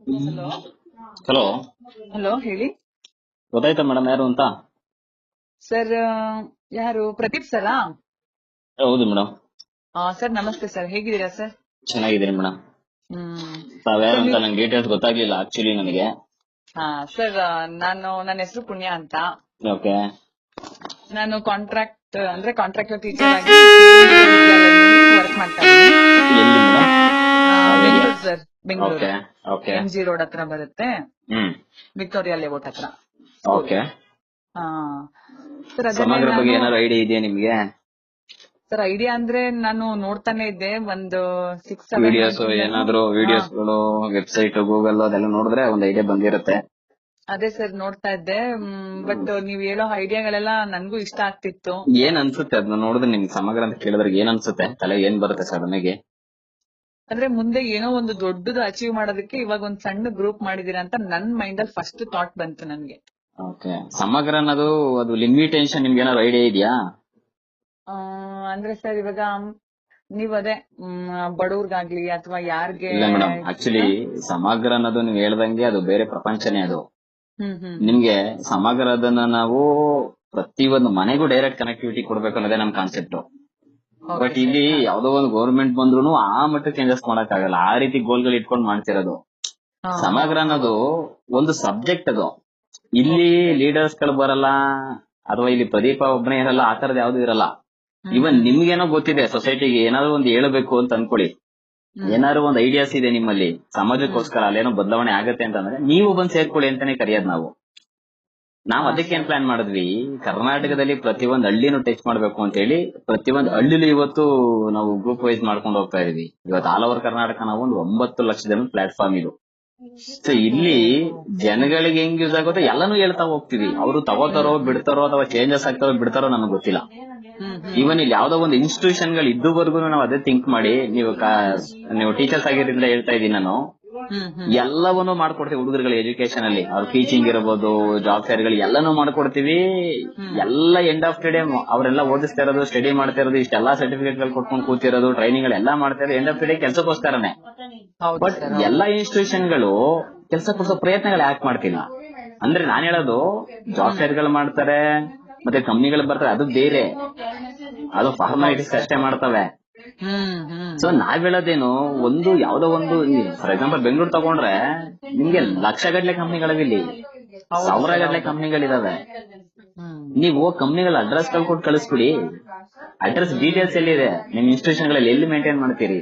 Hello? Hello? Hello ಹೇಳಿ. ಗೊತ್ತಾಯ್ತಾ madam ಯಾರು ಅಂತ? ಸರ್ ಯಾರು? ಪ್ರದೀಪ್ ಸರಾ ಹೌದು ಮೇಡಮ್. ಸರ್ ನಮಸ್ತೆ ಸರ್. ಹೇಗಿದ್ದೀರಾ ಸರ್? ಚೆನ್ನಾಗಿದ್ದೀನಿ ಮೇಡಮ್. ತಾವ್ಯಾರು ಅಂತ ನಂಗೆ ಡೀಟೇಲ್ಸ್ ಗೊತ್ತಾಗ್ಲಿಲ್ಲ ಆಕ್ಚುಲಿ ನನಗೆ. ಹಾ ಸರ್ ನಾನು ನನ್ನ ಹೆಸರು ಪುಣ್ಯ ಅಂತ. ಓಕೆ. ನಾನು ಕಾಂಟ್ರಾಕ್ಟ್ ಅಂದ್ರೆ ಕಾಂಟ್ರಾಕ್ಟ್ ಟೀಚರ್ ಆಗಿ ವರ್ಕ್ ಮಾಡ್ತಾ ಇದ್ದೀನಿ. Sir. Bengaluru. M G road ಹತ್ರ ಬರುತ್ತೆ. ವಿಕ್ಟೋರಿಯಾ ಲೇಔಟ್ ಹತ್ರ. ಓಕೆ ಸಮಗ್ರ ಬಗ್ಗೆ ಏನಾದ್ರು ಐಡಿಯಾ ಇದೆಯಾ ನಿಮ್ಗೆ? ಸರ್ ಐಡಿಯಾ ಅಂದ್ರೆ ನಾನು ನೋಡ್ತಾನೆ ಇದ್ದೆ. ಒಂದು ಸಿಕ್ಸ್ ವಿಡಿಯೋಸ್ ಏನಾದ್ರು ವಿಡಿಯೋಸ್ಗಳು ವೆಬ್ಸೈಟ್ ಗೂಗಲ್ ಅದೆಲ್ಲ ನೋಡಿದ್ರೆ ಒಂದು ಐಡಿಯಾ ಬಂದಿರುತ್ತೆ. ಅದೇ ಸರ್ ನೋಡ್ತಾ ಇದ್ದೆ. ಬಟ್ ನೀವ್ ಹೇಳೋ ಐಡಿಯಾಗಳೆಲ್ಲ ನನ್ಗೂ ಇಷ್ಟ ಆಗ್ತಿತ್ತು. ಏನ್ ಅನ್ಸುತ್ತೆ? ಅದನ್ನ ನೋಡಿದ್ರೆ ನಿಮ್ಗೆ ಸಮಗ್ರ ಅಂತ ಕೇಳಿದ್ರೆ ಏನ್ ಅನ್ಸುತ್ತೆ? ತಲೆ ಏನ್ ಬರುತ್ತೆ ಸರ್ ನನಗೆ ಅಂದ್ರೆ ಮುಂದೆ ಏನೋ ಒಂದು ದೊಡ್ಡದು ಅಚೀವ್ ಮಾಡೋದಕ್ಕೆ ಇವಾಗ ಒಂದ್ ಸಣ್ಣ ಗ್ರೂಪ್ ಮಾಡಿದೀರಾ ಅಂತ ನನ್ ಮೈಂಡ್ ಅಲ್ಲಿ ಫಸ್ಟ್ ಥಾಟ್ ಬಂತು ನನ್ಗೆ. ಓಕೆ ಸಮಗ್ರ ಅನ್ನೋದು ಅದು ಲಿಮಿಟೇಷನ್ ನಿಮ್ಗೆ ಏನಾದ್ರು ಐಡಿಯಾ ಇದೆಯಾ? ಅಂದ್ರೆ ಸರ್ ಇವಾಗ ನೀವ್ ಅದೇ ಬಡವ್ರಿಗಾಗ್ಲಿ ಅಥವಾ ಯಾರಿಗೆ ಆಕ್ಚುಲಿ ಸಮಗ್ರ ಅನ್ನೋದು ನೀವು ಹೇಳ್ದಂಗೆ ಅದು ಬೇರೆ ಪ್ರಪಂಚನೇ ಅದು. ನಿಮ್ಗೆ ಸಮಗ್ರ ಅದನ್ನ ನಾವು ಪ್ರತಿಯೊಂದು ಮನೆಗೂ ಡೈರೆಕ್ಟ್ ಕನೆಕ್ಟಿವಿಟಿ ಕೊಡ್ಬೇಕು ಅನ್ನೋದೇ ನಮ್ ಕಾನ್ಸೆಪ್ಟ್ ಬಟ್ ಇಲ್ಲಿ ಯಾವ್ದೋ ಒಂದು ಗೌರ್ಮೆಂಟ್ ಬಂದ್ರು ಆ ಮಟ್ಟ ಚೇಂಜಸ್ ಮಾಡಕ್ ಆಗಲ್ಲ ಆ ರೀತಿ ಗೋಲ್ಗಳು ಇಟ್ಕೊಂಡು ಮಾಡ್ತಿರೋದು. ಸಮಗ್ರ ಅನ್ನೋದು ಒಂದು ಸಬ್ಜೆಕ್ಟ್ ಅದು. ಇಲ್ಲಿ ಲೀಡರ್ಸ್ಗಳು ಬರಲ್ಲ ಅಥವಾ ಇಲ್ಲಿ ಪ್ರದೀಪ ಒಬ್ಬನೇ ಇರಲ್ಲ ಆ ತರದ್ ಯಾವ್ದು ಇರಲ್ಲ. ಇವನ್ ನಿಮ್ಗೇನೋ ಗೊತ್ತಿದೆ ಸೊಸೈಟಿಗೆ ಏನಾದ್ರು ಒಂದು ಹೇಳಬೇಕು ಅಂತ ಅನ್ಕೊಳ್ಳಿ. ಏನಾದ್ರು ಒಂದು ಐಡಿಯಾಸ್ ಇದೆ ನಿಮ್ಮಲ್ಲಿ ಸಮಾಜಕ್ಕೋಸ್ಕರ ಅಲ್ಲೇನೋ ಬದಲಾವಣೆ ಆಗತ್ತೆ ಅಂತಂದ್ರೆ ನೀವು ಬಂದ್ ಸೇರ್ಕೊಳ್ಳಿ ಅಂತಾನೆ ಕರೆಯೋದ್ ನಾವು. ನಾವ್ ಅದಕ್ಕೆ ಏನ್ ಪ್ಲಾನ್ ಮಾಡಿದ್ವಿ? ಕರ್ನಾಟಕದಲ್ಲಿ ಪ್ರತಿಯೊಂದ್ ಹಳ್ಳಿನೂ ಟಚ್ ಮಾಡ್ಬೇಕು ಅಂತ ಹೇಳಿ ಪ್ರತಿಯೊಂದ್ ಹಳ್ಳಿಲೂ ಇವತ್ತು ನಾವು ಗ್ರೂಪ್ ವೈಸ್ ಮಾಡ್ಕೊಂಡು ಹೋಗ್ತಾ ಇದೀವಿ ಇವತ್ತು ಆಲ್ ಓವರ್ ಕರ್ನಾಟಕ ನಾವು ಒಂದು ಒಂಬತ್ತು ಲಕ್ಷ ಜನ ಪ್ಲಾಟ್ಫಾರ್ಮ್ ಇದು. ಸೊ ಇಲ್ಲಿ ಜನಗಳಿಗೆ ಹೆಂಗ್ ಯೂಸ್ ಆಗುತ್ತೋ ಎಲ್ಲಾನು ಹೇಳ್ತಾ ಹೋಗ್ತೀವಿ. ಅವರು ತಗೋತಾರೋ ಬಿಡ್ತಾರೋ ಅಥವಾ ಚೇಂಜಸ್ ಆಗ್ತಾರೋ ಬಿಡ್ತಾರೋ ನನಗೆ ಗೊತ್ತಿಲ್ಲ. ಈವನ್ ಇಲ್ಲಿ ಯಾವ್ದೋ ಒಂದು ಇನ್ಸ್ಟಿಟ್ಯೂಷನ್ಗಳು ಇದ್ದುವರೆಗೂ ನಾವು ಅದೇ ಥಿಂಕ್ ಮಾಡಿ ನೀವು ನೀವು ಟೀಚರ್ಸ್ ಆಗಿರೋದ್ರಿಂದ ಹೇಳ್ತಾ ಇದೀನಿ ನಾನು. ಎಲ್ಲವನ್ನೂ ಮಾಡ್ಕೊಡ್ತೀವಿ ಹುಡುಗರುಗಳ ಎಜುಕೇಶನ್ ಅಲ್ಲಿ. ಅವ್ರ ಟೀಚಿಂಗ್ ಇರಬಹುದು ಜಾಬ್ ಫೇರ್ಗಳು ಎಲ್ಲಾನು ಮಾಡ್ಕೊಡ್ತೀವಿ. ಎಲ್ಲ ಎಂಡ್ ಆಫ್ ದ ಡೇ ಅವರೆಲ್ಲ ಓದಿಸ್ತಾ ಇರೋದು ಸ್ಟಡಿ ಮಾಡ್ತಾ ಇರೋದು ಇಷ್ಟೆಲ್ಲಾ ಸರ್ಟಿಫಿಕೇಟ್ಗಳು ಕೊಟ್ಕೊಂಡು ಕೂತಿರೋದು ಟ್ರೈನಿಂಗ್ ಗಳೆಲ್ಲ ಮಾಡ್ತಾ ಇರೋದು ಎಂಡ್ ಆಫ್ ದ ಡೇ ಕೆಲಸಕ್ಕೋಸ್ಕರನೇ. ಹೌದು ಬಟ್ ಎಲ್ಲಾ ಇನ್ಸ್ಟಿಟ್ಯೂಷನ್ಗಳು ಕೆಲಸ ಕೊಡಿಸೋ ಪ್ರಯತ್ನಗಳು ಯಾಕೆ ಮಾಡ್ತಿಲ್ಲ? ಅಂದ್ರೆ ನಾನು ಹೇಳೋದು ಜಾಬ್ ಫೇರ್ಗಳು ಮಾಡ್ತಾರೆ ಮತ್ತೆ ಕಂಪ್ನಿಗಳು ಬರ್ತಾರೆ ಅದು ಬೇರೆ. ಅದು ಫಾರ್ಮಾಲಿಟೀಸ್ ಅಷ್ಟೇ ಮಾಡ್ತವೆ. ಸೊ ನಾವ್ ಹೇಳೋದೇನು, ಒಂದು ಯಾವ್ದೋ ಒಂದು ಫಾರ್ ಎಕ್ಸಾಂಪಲ್ ಬೆಂಗಳೂರು ತಗೊಂಡ್ರೆ ನಿಮ್ಗೆ ಲಕ್ಷ ಗಟ್ಲೆ ಕಂಪ್ನಿಗಳಿವೆ ಸಾವಿರ ಗಟ್ಲೆ ಕಂಪ್ನಿಗಳಿದಾವೆ. ನೀವು ಕಂಪ್ನಿಗಳ ಅಡ್ರೆಸ್ಗಳು ಕೊಟ್ಟು ಕಳಿಸ್ಬಿಡಿ. ಅಡ್ರೆಸ್ ಡೀಟೇಲ್ಸ್ ಎಲ್ಲಿದೆ? ನಿಮ್ ಇನ್ಸ್ಟಿಟ್ಯೂಷನ್ಗಳಲ್ಲಿ ಎಲ್ಲಿ ಮೇಂಟೈನ್ ಮಾಡ್ತೀರಿ?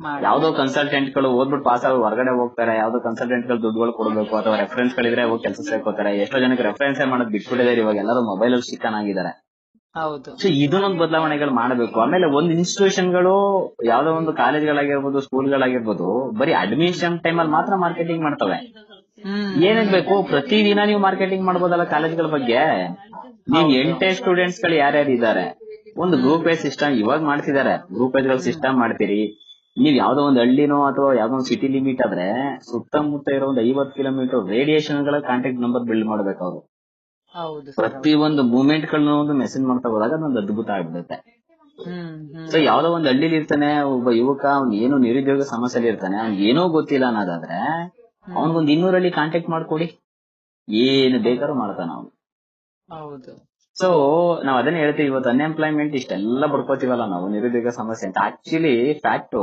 ಮಾಡಿ ಯಾವ್ದೋ ಕನ್ಸಲ್ಟೆಂಟ್ಗಳು ಓದ್ಬಿಟ್ಟು ಪಾಸ್ ಆಗಿ ಹೊರಗಡೆ ಹೋಗ್ತಾರೆ, ಯಾವ್ದೋ ಕನ್ಸಲ್ಟೆಂಟ್ಗಳು ದುಡ್ಡುಗಳು ಕೊಡಬೇಕು ಅಥವಾ ರೆಫರೆನ್ಸ್ ಗಳಿದ್ರೆ ಕೆಲಸ ಸೇರ್ಕೋತಾರೆ. ಎಷ್ಟೋ ಜನಕ್ಕೆ ರೆಫರೆನ್ಸ್ ಮಾಡೋದು ಬಿಟ್ಬಿಟ್ಟಿದ್ದಾರೆ, ಇವಾಗ ಎಲ್ಲರೂ ಮೊಬೈಲ್ ಅಲ್ಲಿ ಸಿಕ್ಕನ್ ಆಗಿದ್ದಾರೆ ಹೌದು. ಸೊ ಇದನ್ನೊಂದು ಬದಲಾವಣೆಗಳು ಮಾಡಬೇಕು. ಆಮೇಲೆ ಒಂದು ಇನ್ಸ್ಟಿಟ್ಯೂಷನ್ಗಳು ಯಾವ್ದೋ ಒಂದು ಕಾಲೇಜ್ಗಳಾಗಿರ್ಬೋದು ಸ್ಕೂಲ್ಗಳಾಗಿರ್ಬೋದು ಬರೀ ಅಡ್ಮಿಷನ್ ಟೈಮ್ ಅಲ್ಲಿ ಮಾತ್ರ ಮಾರ್ಕೆಟಿಂಗ್ ಮಾಡ್ತವೆ. ಏನಕ್ ಬೇಕು? ಪ್ರತಿದಿನ ನೀವು ಮಾರ್ಕೆಟಿಂಗ್ ಮಾಡ್ಬೋದಲ್ಲ ಕಾಲೇಜ್ಗಳ ಬಗ್ಗೆ? ನೀವು ಎಂಟೇ ಸ್ಟೂಡೆಂಟ್ಸ್ಗಳು ಯಾರ್ಯಾರು ಇದ್ದಾರೆ? ಒಂದು ಗ್ರೂಪ್ ವೈಸ್ ಸಿಸ್ಟಮ್ ಇವಾಗ ಮಾಡ್ತಿದ್ದಾರೆ. ಗ್ರೂಪ್ ವೈಸ್ ಸಿಸ್ಟಮ್ ಮಾಡ್ತೀರಿ. ನೀವ್ ಯಾವ್ದೋ ಒಂದು ಹಳ್ಳಿನೋ ಅಥವಾ ಯಾವ್ದೋ ಒಂದು ಸಿಟಿ ಲಿಮಿಟ್ ಆದ್ರೆ ಸುತ್ತಮುತ್ತ ಇರೋ ಒಂದು ಐವತ್ತು ಕಿಲೋಮೀಟರ್ ರೇಡಿಯೇಷನ್ಗಳ ಕಾಂಟ್ಯಾಕ್ಟ್ ನಂಬರ್ ಬಿಲ್ಡ್ ಮಾಡ್ಬೇಕು ಅವರು. ಪ್ರತಿ ಒಂದು ಮೂಮೆಂಟ್ ಗಳನ್ನ ಒಂದು ಮೆಸೇಜ್ ಮಾಡ್ತಾ ಹೋದಾಗ ಅದೊಂದು ಅದ್ಭುತ ಆಗ್ಬಿಡುತ್ತೆ. ಸೊ ಯಾವ್ದೋ ಒಂದು ಹಳ್ಳಿಲಿ ಇರ್ತಾನೆ ಒಬ್ಬ ಯುವಕ ಅವ್ನ್ ಏನು ನಿರುದ್ಯೋಗ ಸಮಸ್ಯೆಲಿ ಇರ್ತಾನೆ ಅವ್ನ್ ಏನೋ ಗೊತ್ತಿಲ್ಲ ಅನ್ನೋದಾದ್ರೆ ಅವ್ನ್ಗೊಂದ್ ಇನ್ನೂರಲ್ಲಿ ಕಾಂಟ್ಯಾಕ್ಟ್ ಮಾಡ್ಕೊಡಿ. ಏನು ಬೇಕಾದ್ರೂ ಮಾಡ್ತಾನ ಅವ್ನು. ಹೌದು. ಸೊ ನಾವ್ ಅದನ್ನೇ ಹೇಳ್ತೀವಿ ಇವತ್ತು ಅನ್ಎಂಪ್ಲಾಯ್ಮೆಂಟ್ ಇಷ್ಟೆಲ್ಲ ಬಡ್ಕೋತೀವಲ್ಲ ನಾವು ನಿರುದ್ಯೋಗ ಸಮಸ್ಯೆ ಅಂತ. ಆಕ್ಚುಲಿ ಫ್ಯಾಕ್ಟ್